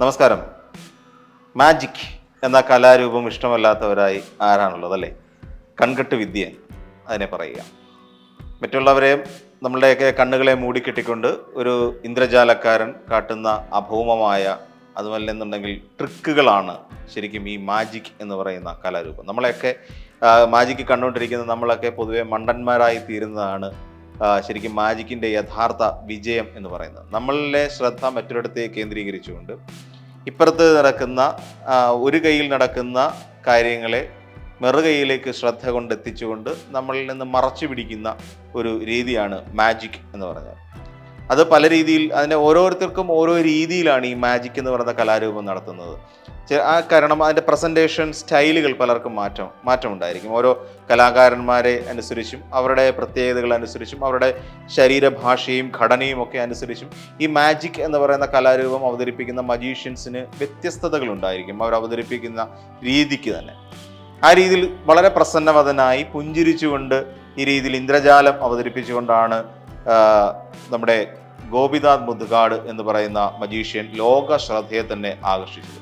നമസ്കാരം. മാജിക് എന്ന കലാരൂപം ഇഷ്ടമല്ലാത്തവരായി ആരാണുള്ളത് അല്ലേ? കൺകെട്ട് വിദ്യ അതിനെ പറയുക. മറ്റുള്ളവരെ നമ്മളുടെയൊക്കെ കണ്ണുകളെ മൂടിക്കെട്ടിക്കൊണ്ട് ഒരു ഇന്ദ്രജാലക്കാരൻ കാട്ടുന്ന അഭൗമമായ അതുമല്ലെന്നുണ്ടെങ്കിൽ ട്രിക്കുകളാണ് ശരിക്കും ഈ മാജിക് എന്ന് പറയുന്ന കലാരൂപം. നമ്മളെയൊക്കെ മാജിക് കണ്ടുകൊണ്ടിരിക്കുന്ന നമ്മളൊക്കെ പൊതുവെ മണ്ടന്മാരായി തീരുന്നതാണ് ശരിക്കും മാജിക്കിന്റെ യഥാർത്ഥ വിജയം എന്ന് പറയുന്നത്. നമ്മളിലെ ശ്രദ്ധ മറ്റൊരിടത്തെ കേന്ദ്രീകരിച്ചുകൊണ്ട് ഇപ്പുറത്ത് നടക്കുന്ന ഒരു കയ്യിൽ നടക്കുന്ന കാര്യങ്ങളെ മെറുകൈയിലേക്ക് ശ്രദ്ധ കൊണ്ട് എത്തിച്ചുകൊണ്ട് നമ്മളിൽ നിന്ന് മറച്ചു പിടിക്കുന്ന ഒരു രീതിയാണ് മാജിക് എന്ന് പറഞ്ഞാൽ. അത് പല രീതിയിൽ അതിന്റെ ഓരോരുത്തർക്കും ഓരോ രീതിയിലാണ് ഈ മാജിക് എന്ന് പറയുന്ന കലാരൂപം നടത്തുന്നത്. ആ കാരണം അതിന്റെ പ്രസന്റേഷൻ സ്റ്റൈലുകൾ പലർക്കും മാറ്റം മാറ്റമുണ്ടായിരിക്കും. ഓരോ കലാകാരന്മാരെ അനുസരിച്ചും അവരുടെ പ്രത്യേകതകൾ അനുസരിച്ചും അവരുടെ ശരീരഭാഷയും ഘടനയും ഒക്കെ അനുസരിച്ചും ഈ മാജിക് എന്ന് പറയുന്ന കലാരൂപം അവതരിപ്പിക്കുന്ന മജീഷ്യൻസിന് വ്യത്യസ്തതകൾ ഉണ്ടായിരിക്കും അവർ അവതരിപ്പിക്കുന്ന രീതിക്ക് തന്നെ. ആ രീതിയിൽ വളരെ പ്രസന്നവതനായി പുഞ്ചിരിച്ചുകൊണ്ട് ഈ രീതിയിൽ ഇന്ദ്രജാലം അവതരിപ്പിച്ചുകൊണ്ടാണ് നമ്മുടെ ഗോപിനാഥ് മുതുകാട് എന്ന് പറയുന്ന മജീഷ്യൻ ലോക ശ്രദ്ധയെ തന്നെ ആകർഷിച്ചത്.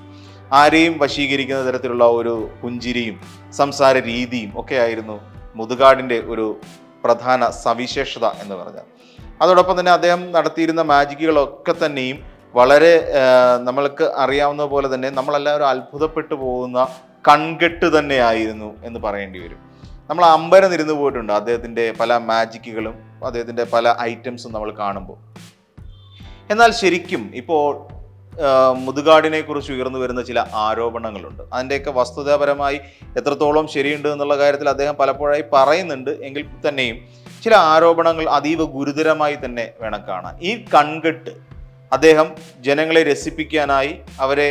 ആരെയും വശീകരിക്കുന്ന തരത്തിലുള്ള ഒരു പുഞ്ചിരിയും സംസാര രീതിയും ഒക്കെ ആയിരുന്നു മുതുകാടിന്റെ ഒരു പ്രധാന സവിശേഷത എന്ന് പറഞ്ഞാൽ. അതോടൊപ്പം തന്നെ അദ്ദേഹം നടത്തിയിരുന്ന മാജിക്കുകളൊക്കെ തന്നെയും വളരെ നമ്മൾക്ക് അറിയാവുന്ന പോലെ തന്നെ നമ്മളെല്ലാവരും അത്ഭുതപ്പെട്ടു പോകുന്ന കൺകെട്ട് തന്നെയായിരുന്നു എന്ന് പറയേണ്ടി വരും. നമ്മൾ അമ്പരം ഇരുന്ന് പോയിട്ടുണ്ട് അദ്ദേഹത്തിന്റെ പല മാജിക്കുകളും അദ്ദേഹത്തിന്റെ പല ഐറ്റംസും നമ്മൾ കാണുമ്പോൾ. എന്നാൽ ശരിക്കും ഇപ്പോൾ മുതുകാടിനെ കുറിച്ച് ഉയർന്നു വരുന്ന ചില ആരോപണങ്ങളുണ്ട്. അതിന്റെയൊക്കെ വസ്തുതാപരമായി എത്രത്തോളം ശരിയുണ്ട് എന്നുള്ള കാര്യത്തിൽ അദ്ദേഹം പലപ്പോഴായി പറയുന്നുണ്ട്. എങ്കിൽ തന്നെയും ചില ആരോപണങ്ങൾ അതീവ ഗുരുതരമായി തന്നെ വേണം കാണാൻ. ഈ കൺകെട്ട് അദ്ദേഹം ജനങ്ങളെ രസിപ്പിക്കാനായി അവരെ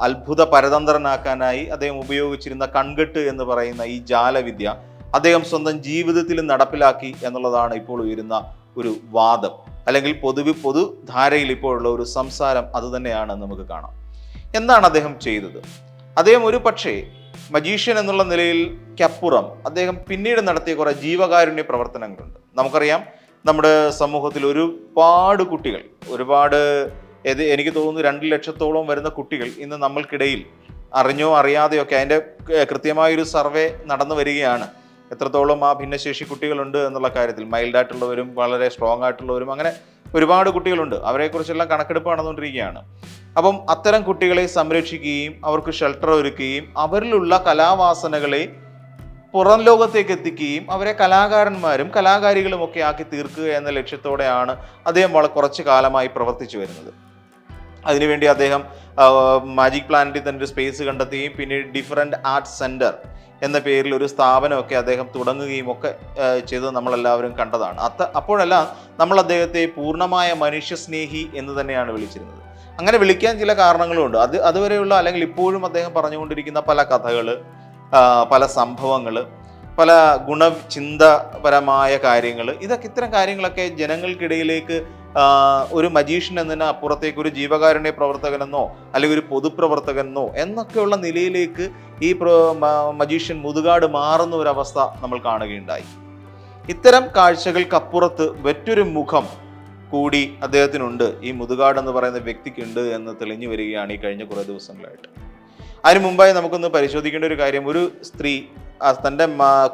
അത്ഭുത പരതന്ത്രനാക്കാനായി അദ്ദേഹം ഉപയോഗിച്ചിരുന്ന കൺകെട്ട് എന്ന് പറയുന്ന ഈ ജാലവിദ്യ അദ്ദേഹം സ്വന്തം ജീവിതത്തിൽ നടപ്പിലാക്കി എന്നുള്ളതാണ് ഇപ്പോൾ ഉയരുന്ന ഒരു വാദം. അല്ലെങ്കിൽ പൊതുവി പൊതുധാരയിൽ ഇപ്പോഴുള്ള ഒരു സംസാരം അതുതന്നെയാണ് നമുക്ക് കാണാം. എന്താണ് അദ്ദേഹം ചെയ്തത്? അദ്ദേഹം ഒരു പക്ഷേ മജീഷ്യൻ എന്നുള്ള നിലയിൽ ക്കപ്പുറം അദ്ദേഹം പിന്നീട് നടത്തിയ കുറെ ജീവകാരുണ്യ പ്രവർത്തനങ്ങളുണ്ട്. നമുക്കറിയാം നമ്മുടെ സമൂഹത്തിൽ ഒരുപാട് കുട്ടികൾ ഒരുപാട് ഏത് എനിക്ക് തോന്നുന്നു രണ്ട് ലക്ഷത്തോളം വരുന്ന കുട്ടികൾ ഇന്ന് നമ്മൾക്കിടയിൽ അറിഞ്ഞോ അറിയാതെയോ ഒക്കെ അതിന്റെ കൃത്യമായൊരു സർവേ നടന്നു വരികയാണ്. എത്രത്തോളം ആ ഭിന്നശേഷി കുട്ടികളുണ്ട് എന്നുള്ള കാര്യത്തിൽ മൈൽഡായിട്ടുള്ളവരും വളരെ സ്ട്രോങ് ആയിട്ടുള്ളവരും അങ്ങനെ ഒരുപാട് കുട്ടികളുണ്ട്. അവരെക്കുറിച്ചെല്ലാം കണക്കെടുപ്പ് നടന്നുകൊണ്ടിരിക്കുകയാണ്. അപ്പം അത്തരം കുട്ടികളെ സംരക്ഷിക്കുകയും അവർക്ക് ഷെൽട്ടർ ഒരുക്കുകയും അവരിലുള്ള കലാവാസനകളെ പുറം ലോകത്തേക്ക് എത്തിക്കുകയും അവരെ കലാകാരന്മാരും കലാകാരികളും ഒക്കെ ആക്കി തീർക്കുക എന്ന ലക്ഷ്യത്തോടെയാണ് അദ്ദേഹം വളരെ കുറച്ച് കാലമായി പ്രവർത്തിച്ചു വരുന്നത്. അതിനുവേണ്ടി അദ്ദേഹം മാജിക് പ്ലാനറ്റിൽ തന്നെ ഒരു സ്പേസ് കണ്ടെത്തുകയും പിന്നെ ഡിഫറെന്റ് ആർട്ട് സെന്റർ എന്ന പേരിൽ ഒരു സ്ഥാപനമൊക്കെ അദ്ദേഹം തുടങ്ങുകയും ഒക്കെ ചെയ്ത് നമ്മളെല്ലാവരും കണ്ടതാണ്. അത്ത അപ്പോഴെല്ലാം നമ്മൾ അദ്ദേഹത്തെ പൂർണമായ മനുഷ്യസ്നേഹി എന്ന് തന്നെയാണ് വിളിച്ചിരുന്നത്. അങ്ങനെ വിളിക്കാൻ ചില കാരണങ്ങളുണ്ട്. അത് അതുവരെയുള്ള അല്ലെങ്കിൽ ഇപ്പോഴും അദ്ദേഹം പറഞ്ഞുകൊണ്ടിരിക്കുന്ന പല കഥകൾ പല സംഭവങ്ങൾ പല ഗുണചിന്തപരമായ കാര്യങ്ങൾ ഇതൊക്കെ ഇത്തരം കാര്യങ്ങളൊക്കെ ജനങ്ങൾക്കിടയിലേക്ക് ഒരു മജീഷ്യൻ എന്നതിന് അപ്പുറത്തേക്ക് ഒരു ജീവകാരുണ്യ പ്രവർത്തകനെന്നോ അല്ലെങ്കിൽ ഒരു പൊതുപ്രവർത്തകനെന്നോ എന്നൊക്കെയുള്ള നിലയിലേക്ക് ഈ മജീഷ്യൻ മുതുകാട് മാറുന്ന ഒരു അവസ്ഥ നമ്മൾ കാണുകയുണ്ടായി. ഇത്തരം കാഴ്ചകൾക്കപ്പുറത്ത് മറ്റൊരു മുഖം കൂടി അദ്ദേഹത്തിനുണ്ട്. ഈ മുതുകാട് എന്ന് പറയുന്ന വ്യക്തിക്കുണ്ട് എന്ന് തെളിഞ്ഞു വരികയാണ് ഈ കഴിഞ്ഞ കുറേ ദിവസങ്ങളായിട്ട്. അതിന് മുമ്പായി നമുക്കൊന്ന് പരിശോധിക്കേണ്ട ഒരു കാര്യം. ഒരു സ്ത്രീ തന്റെ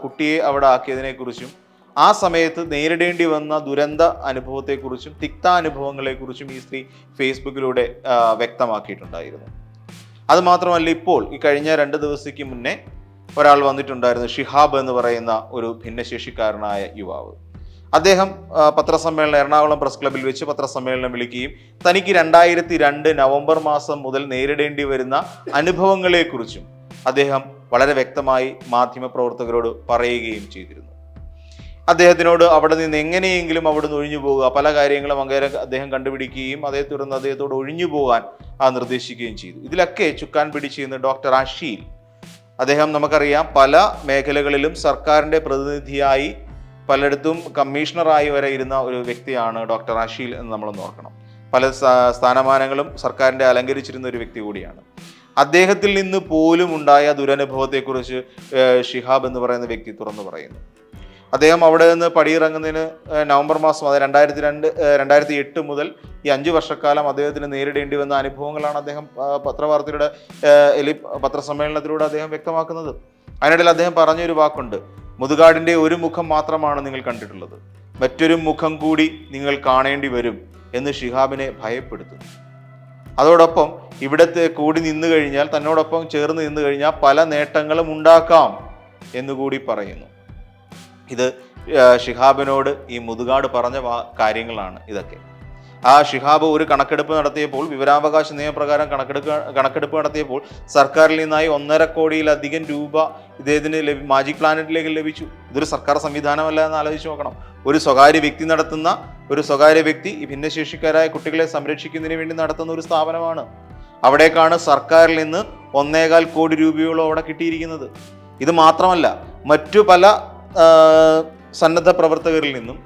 കുട്ടിയെ അവിടെ ആക്കിയതിനെക്കുറിച്ചും ആ സമയത്ത് നേരിടേണ്ടി വന്ന ദുരന്ത അനുഭവത്തെക്കുറിച്ചും തിക്താനുഭവങ്ങളെക്കുറിച്ചും ഈ സ്ത്രീ ഫേസ്ബുക്കിലൂടെ വ്യക്തമാക്കിയിട്ടുണ്ടായിരുന്നു. അതുമാത്രമല്ല ഇപ്പോൾ ഈ കഴിഞ്ഞ രണ്ട് ദിവസത്തേക്ക് മുന്നേ ഒരാൾ വന്നിട്ടുണ്ടായിരുന്നു ഷിഹാബ് എന്ന് പറയുന്ന ഒരു ഭിന്നശേഷിക്കാരനായ യുവാവ്. അദ്ദേഹം പത്രസമ്മേളനം എറണാകുളം പ്രസ് ക്ലബ്ബിൽ വെച്ച് പത്രസമ്മേളനം വിളിക്കുകയും തനിക്ക് രണ്ടായിരത്തി രണ്ട് നവംബർ മാസം മുതൽ നേരിടേണ്ടി വരുന്ന അനുഭവങ്ങളെക്കുറിച്ചും അദ്ദേഹം വളരെ വ്യക്തമായി മാധ്യമപ്രവർത്തകരോട് പറയുകയും ചെയ്തിരുന്നു. അദ്ദേഹത്തിനോട് അവിടെ നിന്ന് എങ്ങനെയെങ്കിലും അവിടെ നിന്ന് ഒഴിഞ്ഞു പോകുക പല കാര്യങ്ങളും അങ്ങേരെ അദ്ദേഹം കണ്ടുപിടിക്കുകയും അതേ തുടർന്ന് അദ്ദേഹത്തോട് ഒഴിഞ്ഞു പോകാൻ ആ നിർദ്ദേശിക്കുകയും ചെയ്തു. ഇതിലൊക്കെ ചുക്കാൻ പിടിച്ചിരുന്ന ഡോക്ടർ അഷീൽ അദ്ദേഹം നമുക്കറിയാം പല മേഖലകളിലും സർക്കാരിന്റെ പ്രതിനിധിയായി പലയിടത്തും കമ്മീഷണറായി വരെ ഇരുന്ന ഒരു വ്യക്തിയാണ് ഡോക്ടർ അഷീൽ എന്ന് നമ്മൾ നോക്കണം പല സ്ഥാനമാനങ്ങളും സർക്കാരിന്റെ അലങ്കരിച്ചിരുന്ന ഒരു വ്യക്തി കൂടിയാണ്. അദ്ദേഹത്തിൽ നിന്ന് പോലും ഉണ്ടായ ദുരനുഭവത്തെക്കുറിച്ച് ഷിഹാബ് എന്ന് പറയുന്ന വ്യക്തി തുറന്നു പറയുന്നു. അദ്ദേഹം അവിടെ നിന്ന് പടിയിറങ്ങുന്നതിന് നവംബർ മാസം അതായത് രണ്ടായിരത്തി രണ്ട് രണ്ടായിരത്തി എട്ട് മുതൽ ഈ അഞ്ച് വർഷക്കാലം അദ്ദേഹത്തിന് നേരിടേണ്ടി വന്ന അനുഭവങ്ങളാണ് അദ്ദേഹം പത്രവാർത്തയുടെ പത്രസമ്മേളനത്തിലൂടെ അദ്ദേഹം വ്യക്തമാക്കുന്നത്. അതിനിടയിൽ അദ്ദേഹം പറഞ്ഞൊരു വാക്കുണ്ട് മുതുകാടിന്റെ ഒരു മുഖം മാത്രമാണ് നിങ്ങൾ കണ്ടിട്ടുള്ളത്. മറ്റൊരു മുഖം കൂടി നിങ്ങൾ കാണേണ്ടി വരും എന്ന് ഷിഹാബിനെ ഭയപ്പെടുത്തുന്നു. അതോടൊപ്പം ഇവിടത്തെ കൂടി നിന്നു കഴിഞ്ഞാൽ തന്നോടൊപ്പം ചേർന്ന് നിന്നു കഴിഞ്ഞാൽ പല നേട്ടങ്ങളും ഉണ്ടാക്കാം എന്നുകൂടി പറയുന്നു. ഇത് ഷിഹാബിനോട് ഈ മുതുകാട് പറഞ്ഞ കാര്യങ്ങളാണ് ഇതൊക്കെ. ആ ഷിഹാബ് ഒരു കണക്കെടുപ്പ് നടത്തിയപ്പോൾ വിവരാവകാശ നിയമപ്രകാരം കണക്കെടുക്ക കണക്കെടുപ്പ് നടത്തിയപ്പോൾ സർക്കാരിൽ നിന്നായി ഒന്നര കോടിയിലധികം രൂപ ഇദ്ദേഹത്തിന് ലഭി മാജിക് പ്ലാനറ്റിലേക്ക് ലഭിച്ചു. ഇതൊരു സർക്കാർ സംവിധാനമല്ല എന്ന് ആലോചിച്ച് നോക്കണം. ഒരു സ്വകാര്യ വ്യക്തി നടത്തുന്ന ഒരു സ്വകാര്യ വ്യക്തി ഈ ഭിന്നശേഷിക്കാരായ കുട്ടികളെ സംരക്ഷിക്കുന്നതിന് വേണ്ടി നടത്തുന്ന ഒരു സ്ഥാപനമാണ്. അവിടേക്കാണ് സർക്കാരിൽ നിന്ന് ഒന്നേകാൽ കോടി രൂപയോളം അവിടെ കിട്ടിയിരിക്കുന്നത്. ഇത് മാത്രമല്ല മറ്റു പല സന്നദ്ധ പ്രവർത്തകരിൽ നിന്നും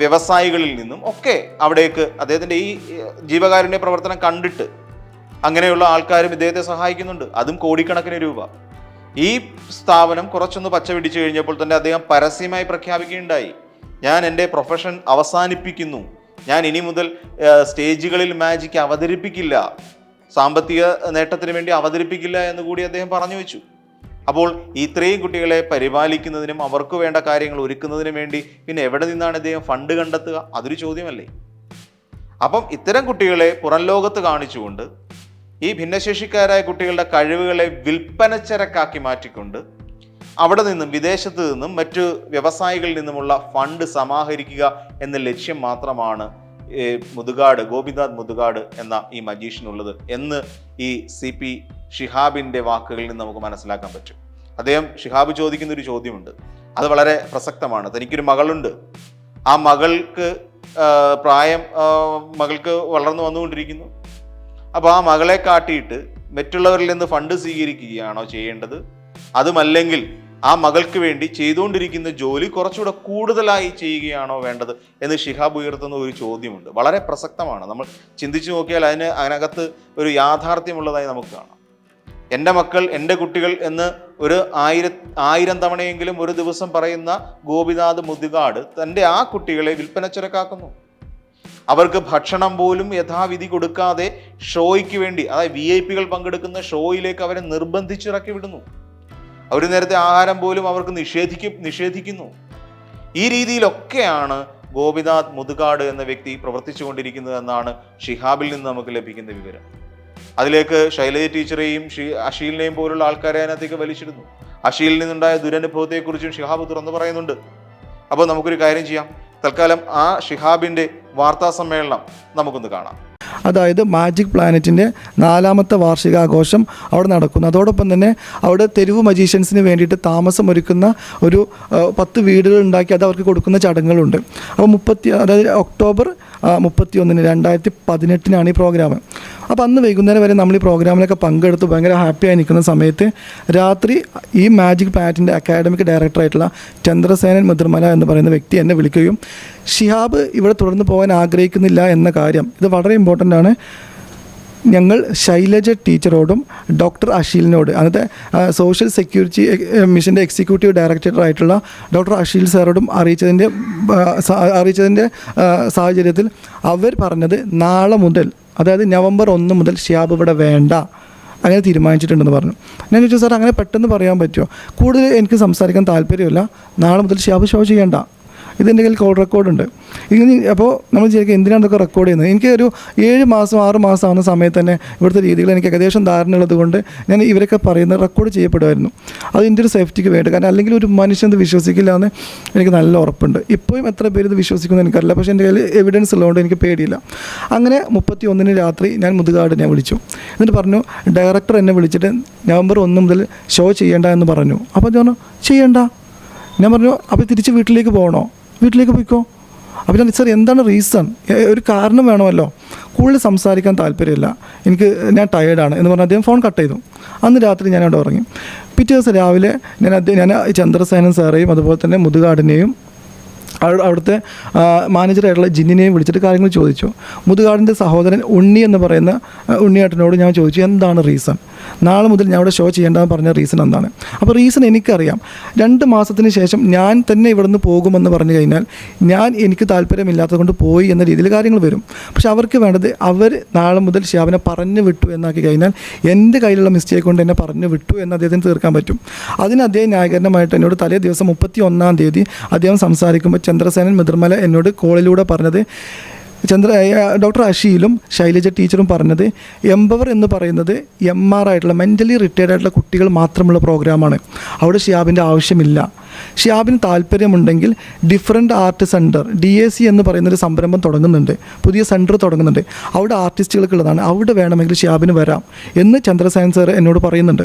വ്യവസായികളിൽ നിന്നും ഒക്കെ അവിടേക്ക് അദ്ദേഹത്തിന്റെ ഈ ജീവകാരുണ്യ പ്രവർത്തനം കണ്ടിട്ട് അങ്ങനെയുള്ള ആൾക്കാരും ഇദ്ദേഹത്തെ സഹായിക്കുന്നുണ്ട്. അതും കോടിക്കണക്കിന് രൂപ. ഈ സ്ഥാപനം കുറച്ചൊന്ന് പച്ച പിടിച്ചു കഴിഞ്ഞപ്പോൾ തന്നെ അദ്ദേഹം പരസ്യമായി പ്രഖ്യാപിക്കുകയുണ്ടായി. ഞാൻ എന്റെ പ്രൊഫഷൻ അവസാനിപ്പിക്കുന്നു. ഞാൻ ഇനി മുതൽ സ്റ്റേജുകളിൽ മാജിക്ക് അവതരിപ്പിക്കില്ല. സാമ്പത്തിക നേട്ടത്തിന് വേണ്ടി അവതരിപ്പിക്കില്ല എന്ന് കൂടി അദ്ദേഹം പറഞ്ഞു വെച്ചു. അപ്പോൾ ഇത്രയും കുട്ടികളെ പരിപാലിക്കുന്നതിനും അവർക്ക് വേണ്ട കാര്യങ്ങൾ ഒരുക്കുന്നതിനും വേണ്ടി പിന്നെ എവിടെ നിന്നാണ് ഇദ്ദേഹം ഫണ്ട് കണ്ടെത്തുക? അതൊരു ചോദ്യമല്ലേ? അപ്പം ഇത്തരം കുട്ടികളെ പുറം ലോകത്ത് കാണിച്ചുകൊണ്ട് ഈ ഭിന്നശേഷിക്കാരായ കുട്ടികളുടെ കഴിവുകളെ വിൽപ്പനച്ചരക്കാക്കി മാറ്റിക്കൊണ്ട് അവിടെ നിന്നും വിദേശത്ത് നിന്നും മറ്റ് വ്യവസായികളിൽ നിന്നുമുള്ള ഫണ്ട് സമാഹരിക്കുക എന്ന ലക്ഷ്യം മാത്രമാണ് മുതുകാട് ഗോപിനാഥ് മുതുകാട് എന്ന ഈ മജീഷ്യനുള്ളത് എന്ന് ഈ സി പി ഷിഹാബിന്റെ വാക്കുകളിൽ നിന്ന് നമുക്ക് മനസ്സിലാക്കാൻ പറ്റും. അദ്ദേഹം ഷിഹാബ് ചോദിക്കുന്ന ഒരു ചോദ്യമുണ്ട്. അത് വളരെ പ്രസക്തമാണ്. തനിക്കൊരു മകളുണ്ട്. ആ മകൾക്ക് പ്രായം മകൾക്ക് വളർന്നു വന്നുകൊണ്ടിരിക്കുന്നു. അപ്പോൾ ആ മകളെ കാട്ടിയിട്ട് മറ്റുള്ളവരിൽ നിന്ന് ഫണ്ട് സ്വീകരിക്കുകയാണോ ചെയ്യേണ്ടത്? അതുമല്ലെങ്കിൽ ആ മകൾക്ക് വേണ്ടി ചെയ്തുകൊണ്ടിരിക്കുന്ന ജോലി കുറച്ചുകൂടെ കൂടുതലായി ചെയ്യുകയാണോ വേണ്ടത് എന്ന് ഷിഹാബ് ഉയർത്തുന്ന ഒരു ചോദ്യമുണ്ട്. വളരെ പ്രസക്തമാണ്. നമ്മൾ ചിന്തിച്ചു നോക്കിയാൽ അതിന് അതിനകത്ത് ഒരു യാഥാർത്ഥ്യമുള്ളതായി നമുക്ക് കാണാം. എന്റെ മക്കൾ എന്റെ കുട്ടികൾ എന്ന് ഒരു ആയിര ആയിരം തവണയെങ്കിലും ഒരു ദിവസം പറയുന്ന ഗോപിനാഥ് മുതുകാട് തന്റെ ആ കുട്ടികളെ വിൽപ്പന ചുരക്കാക്കുന്നു അവർക്ക് ഭക്ഷണം പോലും യഥാവിധി കൊടുക്കാതെ ഷോയ്ക്ക് വേണ്ടി അതായത് വി ഐ പികൾ പങ്കെടുക്കുന്ന ഷോയിലേക്ക് അവരെ നിർബന്ധിച്ചിറക്കി വിടുന്നു. അവർ നേരത്തെ ആഹാരം പോലും അവർക്ക് നിഷേധിക്കും നിഷേധിക്കുന്നു. ഈ രീതിയിലൊക്കെയാണ് ഗോപിനാഥ് മുതുകാട് എന്ന വ്യക്തി പ്രവർത്തിച്ചുകൊണ്ടിരിക്കുന്നത് എന്നാണ് ഷിഹാബിൽ നിന്ന് നമുക്ക് ലഭിക്കുന്ന വിവരം. അതിലേക്ക് ശൈലജ ടീച്ചറെയും ഷീ അഷീലിനെയും പോലുള്ള ആൾക്കാരെ അതിനകത്തേക്ക് വലിച്ചിടുന്നു. അഷീലിൽ നിന്നുണ്ടായ ദുരനുഭവത്തെക്കുറിച്ചും ഷിഹാബ് തുറന്നു പറയുന്നുണ്ട്. അപ്പോൾ നമുക്കൊരു കാര്യം ചെയ്യാം. തൽക്കാലം ആ ഷിഹാബിന്റെ വാർത്താ സമ്മേളനം നമുക്കൊന്ന് കാണാം. അതായത് മാജിക് പ്ലാനറ്റിന്റെ നാലാമത്തെ വാർഷികാഘോഷം അവിടെ നടക്കുന്നു. അതോടൊപ്പം തന്നെ അവിടെ തെരുവ് മജീഷ്യൻസിന് വേണ്ടിയിട്ട് താമസം ഒരുക്കുന്ന ഒരു പത്ത് വീടുകൾ ഉണ്ടാക്കി അത് അവർക്ക് കൊടുക്കുന്ന ചടങ്ങുകളുണ്ട്. അപ്പോൾ മുപ്പത്തി അതായത് ഒക്ടോബർ മുപ്പത്തി ഒന്നിന് രണ്ടായിരത്തി പതിനെട്ടിനാണ് ഈ പ്രോഗ്രാം അപ്പോൾ അന്ന് വൈകുന്നേരം വരെ നമ്മൾ ഈ പ്രോഗ്രാമിലൊക്കെ പങ്കെടുത്ത് ഭയങ്കര ഹാപ്പിയായി നിൽക്കുന്ന സമയത്ത് രാത്രി ഈ മാജിക് പാറ്റിന്റെ അക്കാഡമിക് ഡയറക്ടറായിട്ടുള്ള ചന്ദ്രസേനൻ മുദ്രമല എന്ന് പറയുന്ന വ്യക്തി എന്നെ വിളിക്കുകയും ഷിഹാബ് ഇവിടെ തുടർന്ന് പോകാൻ ആഗ്രഹിക്കുന്നില്ല എന്ന കാര്യം. ഇത് വളരെ ഇമ്പോർട്ടന്റ് ആണ്. ഞങ്ങൾ ശൈലജ ടീച്ചറോടും ഡോക്ടർ അഷീലിനോട് അന്നത്തെ സോഷ്യൽ സെക്യൂരിറ്റി മിഷന്റെ എക്സിക്യൂട്ടീവ് ഡയറക്ടറായിട്ടുള്ള ഡോക്ടർ അഷീൽ സാറോടും അറിയിച്ചതിന്റെ അറിയിച്ചതിന്റെ സാഹചര്യത്തിൽ അവർ പറഞ്ഞത് നാളെ മുതൽ അതായത് നവംബർ ഒന്ന് മുതൽ ഷിയാബ് ഇവിടെ വേണ്ട അങ്ങനെ തീരുമാനിച്ചിട്ടുണ്ടെന്ന് പറഞ്ഞു. ഞാൻ ചോദിച്ചു സാർ അങ്ങനെ പെട്ടെന്ന് പറയാൻ പറ്റുമോ കൂടുതൽ എനിക്ക് സംസാരിക്കാൻ താല്പര്യമില്ല. നാളെ മുതൽ ഷിയാബ് ഷോ ചെയ്യേണ്ട. ഇതെന്റെ കയ്യിൽ കോൾ റെക്കോർഡുണ്ട് ഇനി അപ്പോൾ നമ്മൾ വിചാരിക്കും എന്തിനാണ് ഇതൊക്കെ റെക്കോർഡ് ചെയ്യുന്നത്? എനിക്ക് ഒരു ഏഴ് മാസം ആറ് മാസം ആവുന്ന സമയത്ത് തന്നെ ഇവിടുത്തെ രീതികൾ എനിക്ക് ഏകദേശം ധാരണ ഉള്ളതുകൊണ്ട് ഞാൻ ഇവരൊക്കെ പറയുന്നത് റെക്കോർഡ് ചെയ്യപ്പെടുമായിരുന്നു. അത് എന്റെ ഒരു സേഫ്റ്റിക്ക് വേണ്ടി കാരണം അല്ലെങ്കിൽ ഒരു മനുഷ്യൻ ഇത് വിശ്വസിക്കില്ല എന്ന് എനിക്ക് നല്ല ഉറപ്പുണ്ട്. ഇപ്പോഴും എത്ര പേര് ഇത് വിശ്വസിക്കുമെന്ന് എനിക്കറിയില്ല. പക്ഷേ എന്റെ കയ്യിൽ എവിഡൻസ് ഉള്ളതുകൊണ്ട് എനിക്ക് പേടിയില്ല. അങ്ങനെ മുപ്പത്തി ഒന്നിന് രാത്രി ഞാൻ മുതുകാടിനെ വിളിച്ചു. എന്നിട്ട് പറഞ്ഞു ഡയറക്ടർ എന്നെ വിളിച്ചിട്ട് നവംബർ ഒന്ന് മുതൽ ഷോ ചെയ്യേണ്ട എന്ന് പറഞ്ഞു. അപ്പോൾ ഞാൻ പറഞ്ഞു ചെയ്യണ്ട. ഞാൻ പറഞ്ഞു അപ്പോൾ തിരിച്ച് വീട്ടിലേക്ക് പോകണോ? വീട്ടിലേക്ക് പോയിക്കോ. അപ്പോൾ സാർ എന്താണ് റീസൺ ഒരു കാരണം വേണമല്ലോ. കൂടുതൽ സംസാരിക്കാൻ താല്പര്യമില്ല. എനിക്ക് ഞാൻ ടയേർഡാണ് എന്ന് പറഞ്ഞ് അദ്ദേഹം ഫോൺ കട്ട് ചെയ്തു. അന്ന് രാത്രി ഞാൻ അവിടെ ഉറങ്ങി. പിറ്റേ ദിവസം രാവിലെ ഞാൻ അദ്ദേഹം ഞാൻ ചന്ദ്രസേനൻ സാറേയും അതുപോലെ തന്നെ മുതുകാടിനെയും അവിടുത്തെ മാനേജറായിട്ടുള്ള ജിന്നിനെ വിളിച്ചിട്ട് കാര്യങ്ങൾ ചോദിച്ചു. മുതുകാടിന്റെ സഹോദരൻ ഉണ്ണി എന്ന് പറയുന്ന ഉണ്ണിയേട്ടനോട് ഞാൻ ചോദിച്ചു എന്താണ് റീസൺ നാളെ മുതൽ ഞാൻ ഇവിടെ ഷോ ചെയ്യേണ്ടതെന്ന് പറഞ്ഞ റീസൺ എന്താണ്? അപ്പോൾ റീസൺ എനിക്കറിയാം. രണ്ട് മാസത്തിന് ശേഷം ഞാൻ തന്നെ ഇവിടുന്ന് പോകുമെന്ന് പറഞ്ഞു കഴിഞ്ഞാൽ ഞാൻ എനിക്ക് താല്പര്യമില്ലാത്തത് കൊണ്ട് പോയി എന്ന രീതിയിൽ കാര്യങ്ങൾ വരും. പക്ഷെ അവർക്ക് വേണ്ടത് അവർ നാളെ മുതൽ ഷിയാബിനെ പറഞ്ഞു വിട്ടു എന്നാക്കി കഴിഞ്ഞാൽ എന്റെ കയ്യിലുള്ള മിസ്റ്റേക്ക് കൊണ്ട് എന്നെ പറഞ്ഞു വിട്ടു എന്ന് അദ്ദേഹത്തിന് തീർക്കാൻ പറ്റും. അതിന് അദ്ദേഹം ന്യായകരണമായിട്ട് എന്നോട് തലേ ദിവസം മുപ്പത്തി ഒന്നാം തീയതി അദ്ദേഹം സംസാരിക്കുമ്പോൾ ചന്ദ്രസേനൻ മുതിർമല എന്നോട് കോളിലൂടെ പറഞ്ഞത്. ചന്ദ്ര ഡോക്ടർ അഷിയിലും ശൈലജ ടീച്ചറും പറഞ്ഞത് എംപവർ എന്ന് പറയുന്നത് എം ആർ ആയിട്ടുള്ള മെന്റലി റിട്ടയർഡ് ആയിട്ടുള്ള കുട്ടികൾ മാത്രമുള്ള പ്രോഗ്രാമാണ്. അവിടെ ഷിയാബിന്റെ ആവശ്യമില്ല. ഷിയാബിന് താല്പര്യമുണ്ടെങ്കിൽ different art centre D A C എന്ന് പറയുന്നൊരു സംരംഭം തുടങ്ങുന്നുണ്ട്. പുതിയ സെന്റർ തുടങ്ങുന്നുണ്ട്. അവിടെ ആർട്ടിസ്റ്റുകൾക്കുള്ളതാണ് അവിടെ വേണമെങ്കിൽ ഷിയാബിന് വരാം എന്ന് ചന്ദ്രസേൻ സാർ എന്നോട് പറയുന്നുണ്ട്.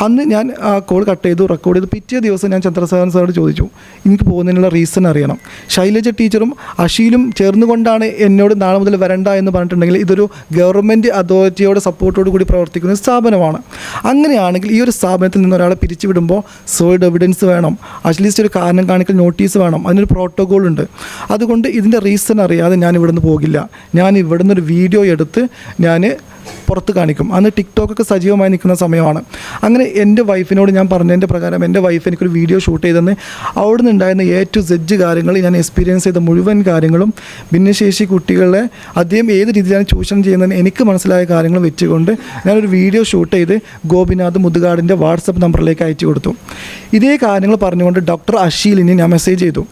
അന്ന് ഞാൻ ആ കോൾ കട്ട് ചെയ്തു റെക്കോർഡ് ചെയ്തു. പിറ്റേ ദിവസം ഞാൻ ചന്ദ്രസേൻ സാറോട് ചോദിച്ചു എനിക്ക് പോകുന്നതിനുള്ള റീസൺ അറിയണം. ശൈലജ ടീച്ചറും അഷീലും ചേർന്നുകൊണ്ടാണ് എന്നോട് നാളെ മുതൽ വരണ്ട എന്ന് പറഞ്ഞിട്ടുണ്ടെങ്കിൽ ഇതൊരു ഗവൺമെന്റ് അതോറിറ്റിയോട് സപ്പോർട്ടോട് കൂടി പ്രവർത്തിക്കുന്ന സ്ഥാപനമാണ്. അങ്ങനെയാണെങ്കിൽ ഈ ഒരു സ്ഥാപനത്തിൽ നിന്ന് ഒരാളെ പിരിച്ചുവിടുമ്പോൾ സോയിഡ് എവിഡൻസ് വേണം. അറ്റ്ലീസ്റ്റ് ഒരു കാരണം കാണിക്കൽ നോട്ടീസ് വേണം. അതിനൊരു പ്രോട്ടോകോൾ ഉണ്ട്. അതുകൊണ്ട് ഇതിന്റെ റീസൺ അറിയാതെ ഞാൻ ഇവിടുന്ന് പോകില്ല. ഞാൻ ഇവിടുന്ന് ഒരു വീഡിയോ എടുത്ത് ഞാൻ പുറത്ത് കാണിക്കും. അന്ന് ടിക്ടോക്കൊക്കെ സജീവമായി നിൽക്കുന്ന സമയമാണ്. അങ്ങനെ എന്റെ വൈഫിനോട് ഞാൻ പറഞ്ഞതിന്റെ പ്രകാരം എന്റെ വൈഫ് എനിക്കൊരു വീഡിയോ ഷൂട്ട് ചെയ്തെന്ന് അവിടെ നിന്നുണ്ടായിരുന്ന എ ടു സെഡ് കാര്യങ്ങൾ ഞാൻ എക്സ്പീരിയൻസ് ചെയ്ത മുഴുവൻ കാര്യങ്ങളും ഭിന്നശേഷി കുട്ടികളെ അദ്ദേഹം ഏത് രീതിയിലാണ് ചൂഷണം ചെയ്യുന്നതെന്ന് എനിക്ക് മനസ്സിലായ കാര്യങ്ങൾ വെച്ചുകൊണ്ട് ഞാനൊരു വീഡിയോ ഷൂട്ട് ചെയ്ത് ഗോപിനാഥ് മുതുകാടിന്റെ വാട്സപ്പ് നമ്പറിലേക്ക് അയച്ചു കൊടുത്തു. ഇതേ കാര്യങ്ങൾ പറഞ്ഞുകൊണ്ട് ഡോക്ടർ അഷീലിന് ഞാൻ മെസ്സേജ് ചെയ്തു.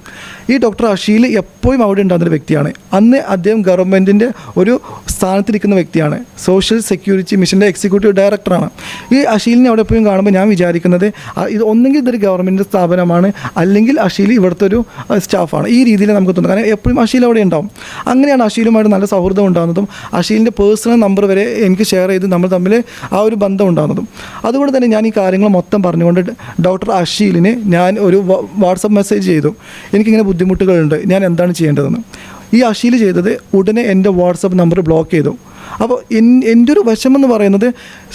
ഈ ഡോക്ടർ അഷീൽ എപ്പോഴും അവിടെ ഉണ്ടാകുന്ന വ്യക്തിയാണ്. അന്ന് അദ്ദേഹം ഗവൺമെന്റിന്റെ ഒരു സ്ഥാനത്തിരിക്കുന്ന വ്യക്തിയാണ്. സോഷ്യൽ സെക്യൂരിറ്റി മിഷന്റെ എക്സിക്യൂട്ടീവ് ഡയറക്ടറാണ് ഈ അഷീലിനെ അവിടെ എപ്പോഴും കാണുമ്പോൾ ഞാൻ വിചാരിക്കുന്നത് ഇത് ഒന്നെങ്കിൽ ഇതൊരു ഗവൺമെന്റ് സ്ഥാപനമാണ് അല്ലെങ്കിൽ അഷീൽ ഇവിടുത്തെ ഒരു സ്റ്റാഫാണ് ഈ രീതിയിൽ നമുക്ക് തോന്നുന്നത് കാരണം എപ്പോഴും അഷീൽ അവിടെ ഉണ്ടാവും. അങ്ങനെയാണ് അഷീലുമായിട്ട് നല്ല സൗഹൃദം ഉണ്ടാകുന്നതും അഷീലിന്റെ പേഴ്സണൽ നമ്പർ വരെ എനിക്ക് ഷെയർ ചെയ്ത് നമ്മൾ തമ്മിൽ ആ ഒരു ബന്ധം ഉണ്ടാകുന്നതും. അതുകൊണ്ട് തന്നെ ഞാൻ ഈ കാര്യങ്ങൾ മൊത്തം പറഞ്ഞുകൊണ്ട് ഡോക്ടർ അഷീലിന് ഞാൻ ഒരു വാട്സപ്പ് മെസ്സേജ് ചെയ്തു. എനിക്കിങ്ങനെ ബുദ്ധിമുട്ടുകളുണ്ട് ഞാൻ എന്താണ് ചെയ്യേണ്ടതെന്ന്. ഈ അഷീൽ ചെയ്തത് ഉടനെ എന്റെ വാട്സപ്പ് നമ്പർ ബ്ലോക്ക് ചെയ്തു. അപ്പോൾ എൻ- എന്റെ ഒരു വശമെന്ന് പറയുന്നത്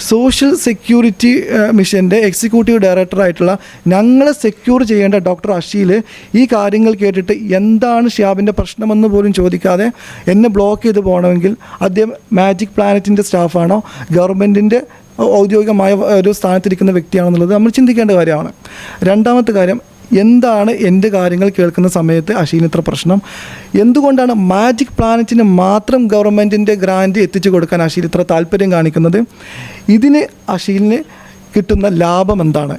സോഷ്യൽ സെക്യൂരിറ്റി മിഷന്റെ എക്സിക്യൂട്ടീവ് ഡയറക്ടറായിട്ടുള്ള ഞങ്ങളെ സെക്യൂർ ചെയ്യേണ്ട ഡോക്ടർ അഷീൽ ഈ കാര്യങ്ങൾ കേട്ടിട്ട് എന്താണ് ഷ്യാബിന്റെ പ്രശ്നമെന്ന് പോലും ചോദിക്കാതെ എന്നെ ബ്ലോക്ക് ചെയ്ത് പോകണമെങ്കിൽ അദ്ദേഹം മാജിക് പ്ലാനറ്റിന്റെ സ്റ്റാഫാണോ ഗവൺമെന്റിന്റെ ഔദ്യോഗികമായ ഒരു സ്ഥാനത്തിരിക്കുന്ന വ്യക്തിയാണെന്നുള്ളത് നമ്മൾ ചിന്തിക്കേണ്ട കാര്യമാണ്. രണ്ടാമത്തെ കാര്യം എന്താണ് എന്റെ കാര്യങ്ങൾ കേൾക്കുന്ന സമയത്ത് അഷീന് ഇത്ര പ്രശ്നം? എന്തുകൊണ്ടാണ് മാജിക് പ്ലാനറ്റിന് മാത്രം ഗവൺമെന്റിന്റെ ഗ്രാന്റ് എത്തിച്ചു കൊടുക്കാൻ അഷീൽ ഇത്ര താല്പര്യം കാണിക്കുന്നത്? ഇതിന് അഷീലിന് കിട്ടുന്ന ലാഭം എന്താണ്?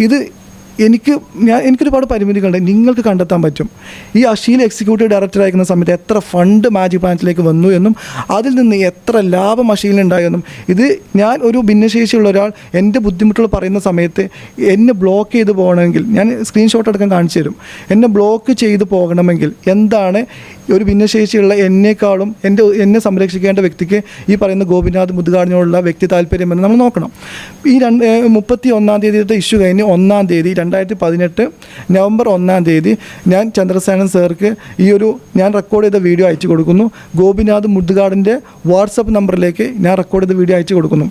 ഇത് എനിക്ക് ഞാൻ എനിക്കൊരുപാട് പരിമിതികളുണ്ട്. നിങ്ങൾക്ക് കണ്ടെത്താൻ പറ്റും. ഈ അഷീൽ എക്സിക്യൂട്ടീവ് ഡയറക്ടർ ആയിരിക്കുന്ന സമയത്ത് എത്ര ഫണ്ട് മാജിക് പ്ലാനറ്റിലേക്ക് വന്നു എന്നും അതിൽ നിന്ന് എത്ര ലാഭം അഷീലിനുണ്ടായെന്നും ഇത് ഞാൻ ഒരു ഭിന്നശേഷിയുള്ള ഒരാൾ എന്റെ ബുദ്ധിമുട്ടുകൾ പറയുന്ന സമയത്ത് എന്നെ ബ്ലോക്ക് ചെയ്ത് പോകണമെങ്കിൽ ഞാൻ സ്ക്രീൻഷോട്ട് എടുക്കാൻ കാണിച്ചു തരും. എന്നെ ബ്ലോക്ക് ചെയ്ത് പോകണമെങ്കിൽ എന്താണ് ഒരു ഭിന്നശേഷിയുള്ള എന്നെക്കാളും എന്റെ എന്നെ സംരക്ഷിക്കേണ്ട വ്യക്തിക്ക് ഈ പറയുന്ന ഗോപിനാഥ് മുതുകാടിനോടുള്ള വ്യക്തി താല്പര്യമെന്ന് നമ്മൾ നോക്കണം. ഈ രണ്ട് മുപ്പത്തി ഒന്നാം തീയതിയുടെ ഇഷ്യൂ കഴിഞ്ഞ് ഒന്നാം തീയതി രണ്ടായിരത്തി പതിനെട്ട് നവംബർ ഒന്നാം തീയതി ഞാൻ ചന്ദ്രസേനൻ സാർക്ക് ഈ ഒരു ഞാൻ റെക്കോർഡ് ചെയ്ത വീഡിയോ അയച്ചു കൊടുക്കുന്നു. ഗോപിനാഥ് മുദ്ഗാടിന്റെ വാട്സപ്പ് നമ്പറിലേക്ക് ഞാൻ റെക്കോർഡ് ചെയ്ത വീഡിയോ അയച്ചു കൊടുക്കുന്നു.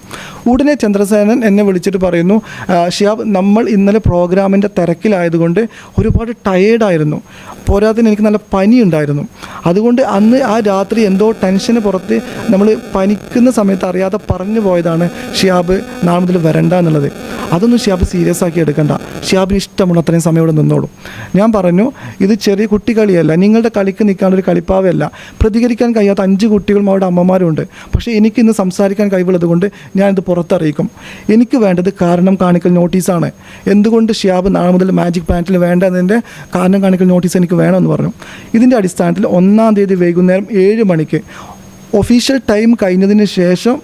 ഉടനെ ചന്ദ്രസേനൻ എന്നെ വിളിച്ചിട്ട് പറയുന്നു "ആ, ഷിയാബ് നമ്മൾ ഇന്നലെ പ്രോഗ്രാമിന്റെ തിരക്കിലായതുകൊണ്ട് ഒരുപാട് ടയേർഡായിരുന്നു പോരാത്തിന് എനിക്ക് നല്ല പനി ഉണ്ടായിരുന്നു. അതുകൊണ്ട് അന്ന് ആ രാത്രി എന്തോ ടെൻഷന് പുറത്ത് നമ്മൾ പനിക്കുന്ന സമയത്ത് അറിയാതെ പറഞ്ഞു പോയതാണ് ഷിയാബ് നാളെ മുതൽ വരണ്ട എന്നുള്ളത്. അതൊന്നും ഷിയാബ് സീരിയസ് ആക്കി എടുക്കണ്ട. ഷിയാബിന് ഇഷ്ടമുള്ള അത്രയും സമയം ഇവിടെ നിന്നോളൂ. ഞാൻ പറഞ്ഞു ഇത് ചെറിയ കുട്ടികളിയല്ല നിങ്ങളുടെ കളിക്ക് നിൽക്കാനുള്ള ഒരു കളിപ്പാവയല്ല. പ്രതികരിക്കാൻ കഴിയാത്ത അഞ്ച് കുട്ടികളും അവരുടെ അമ്മമാരുണ്ട്. പക്ഷേ എനിക്ക് ഇന്ന് സംസാരിക്കാൻ കഴിവുള്ളത് കൊണ്ട് ഞാനിത് പുറത്തറിയിക്കും. എനിക്ക് വേണ്ടത് കാരണം കാണിക്കൽ നോട്ടീസാണ്. എന്തുകൊണ്ട് ഷിയാബ് നാളെ മുതൽ മാജിക് പ്ലാനറ്റിൽ വേണ്ട എന്നതിന്റെ കാരണം കാണിക്കൽ നോട്ടീസ് എനിക്ക് വേണമെന്ന് പറഞ്ഞു. ഇതിന്റെ അടിസ്ഥാനത്തിൽ ഒന്നാം തീയതി വൈകുന്നേരം ഏഴ് മണിക്ക് ഒഫീഷ്യൽ ടൈം കഴിഞ്ഞതിന് ശേഷം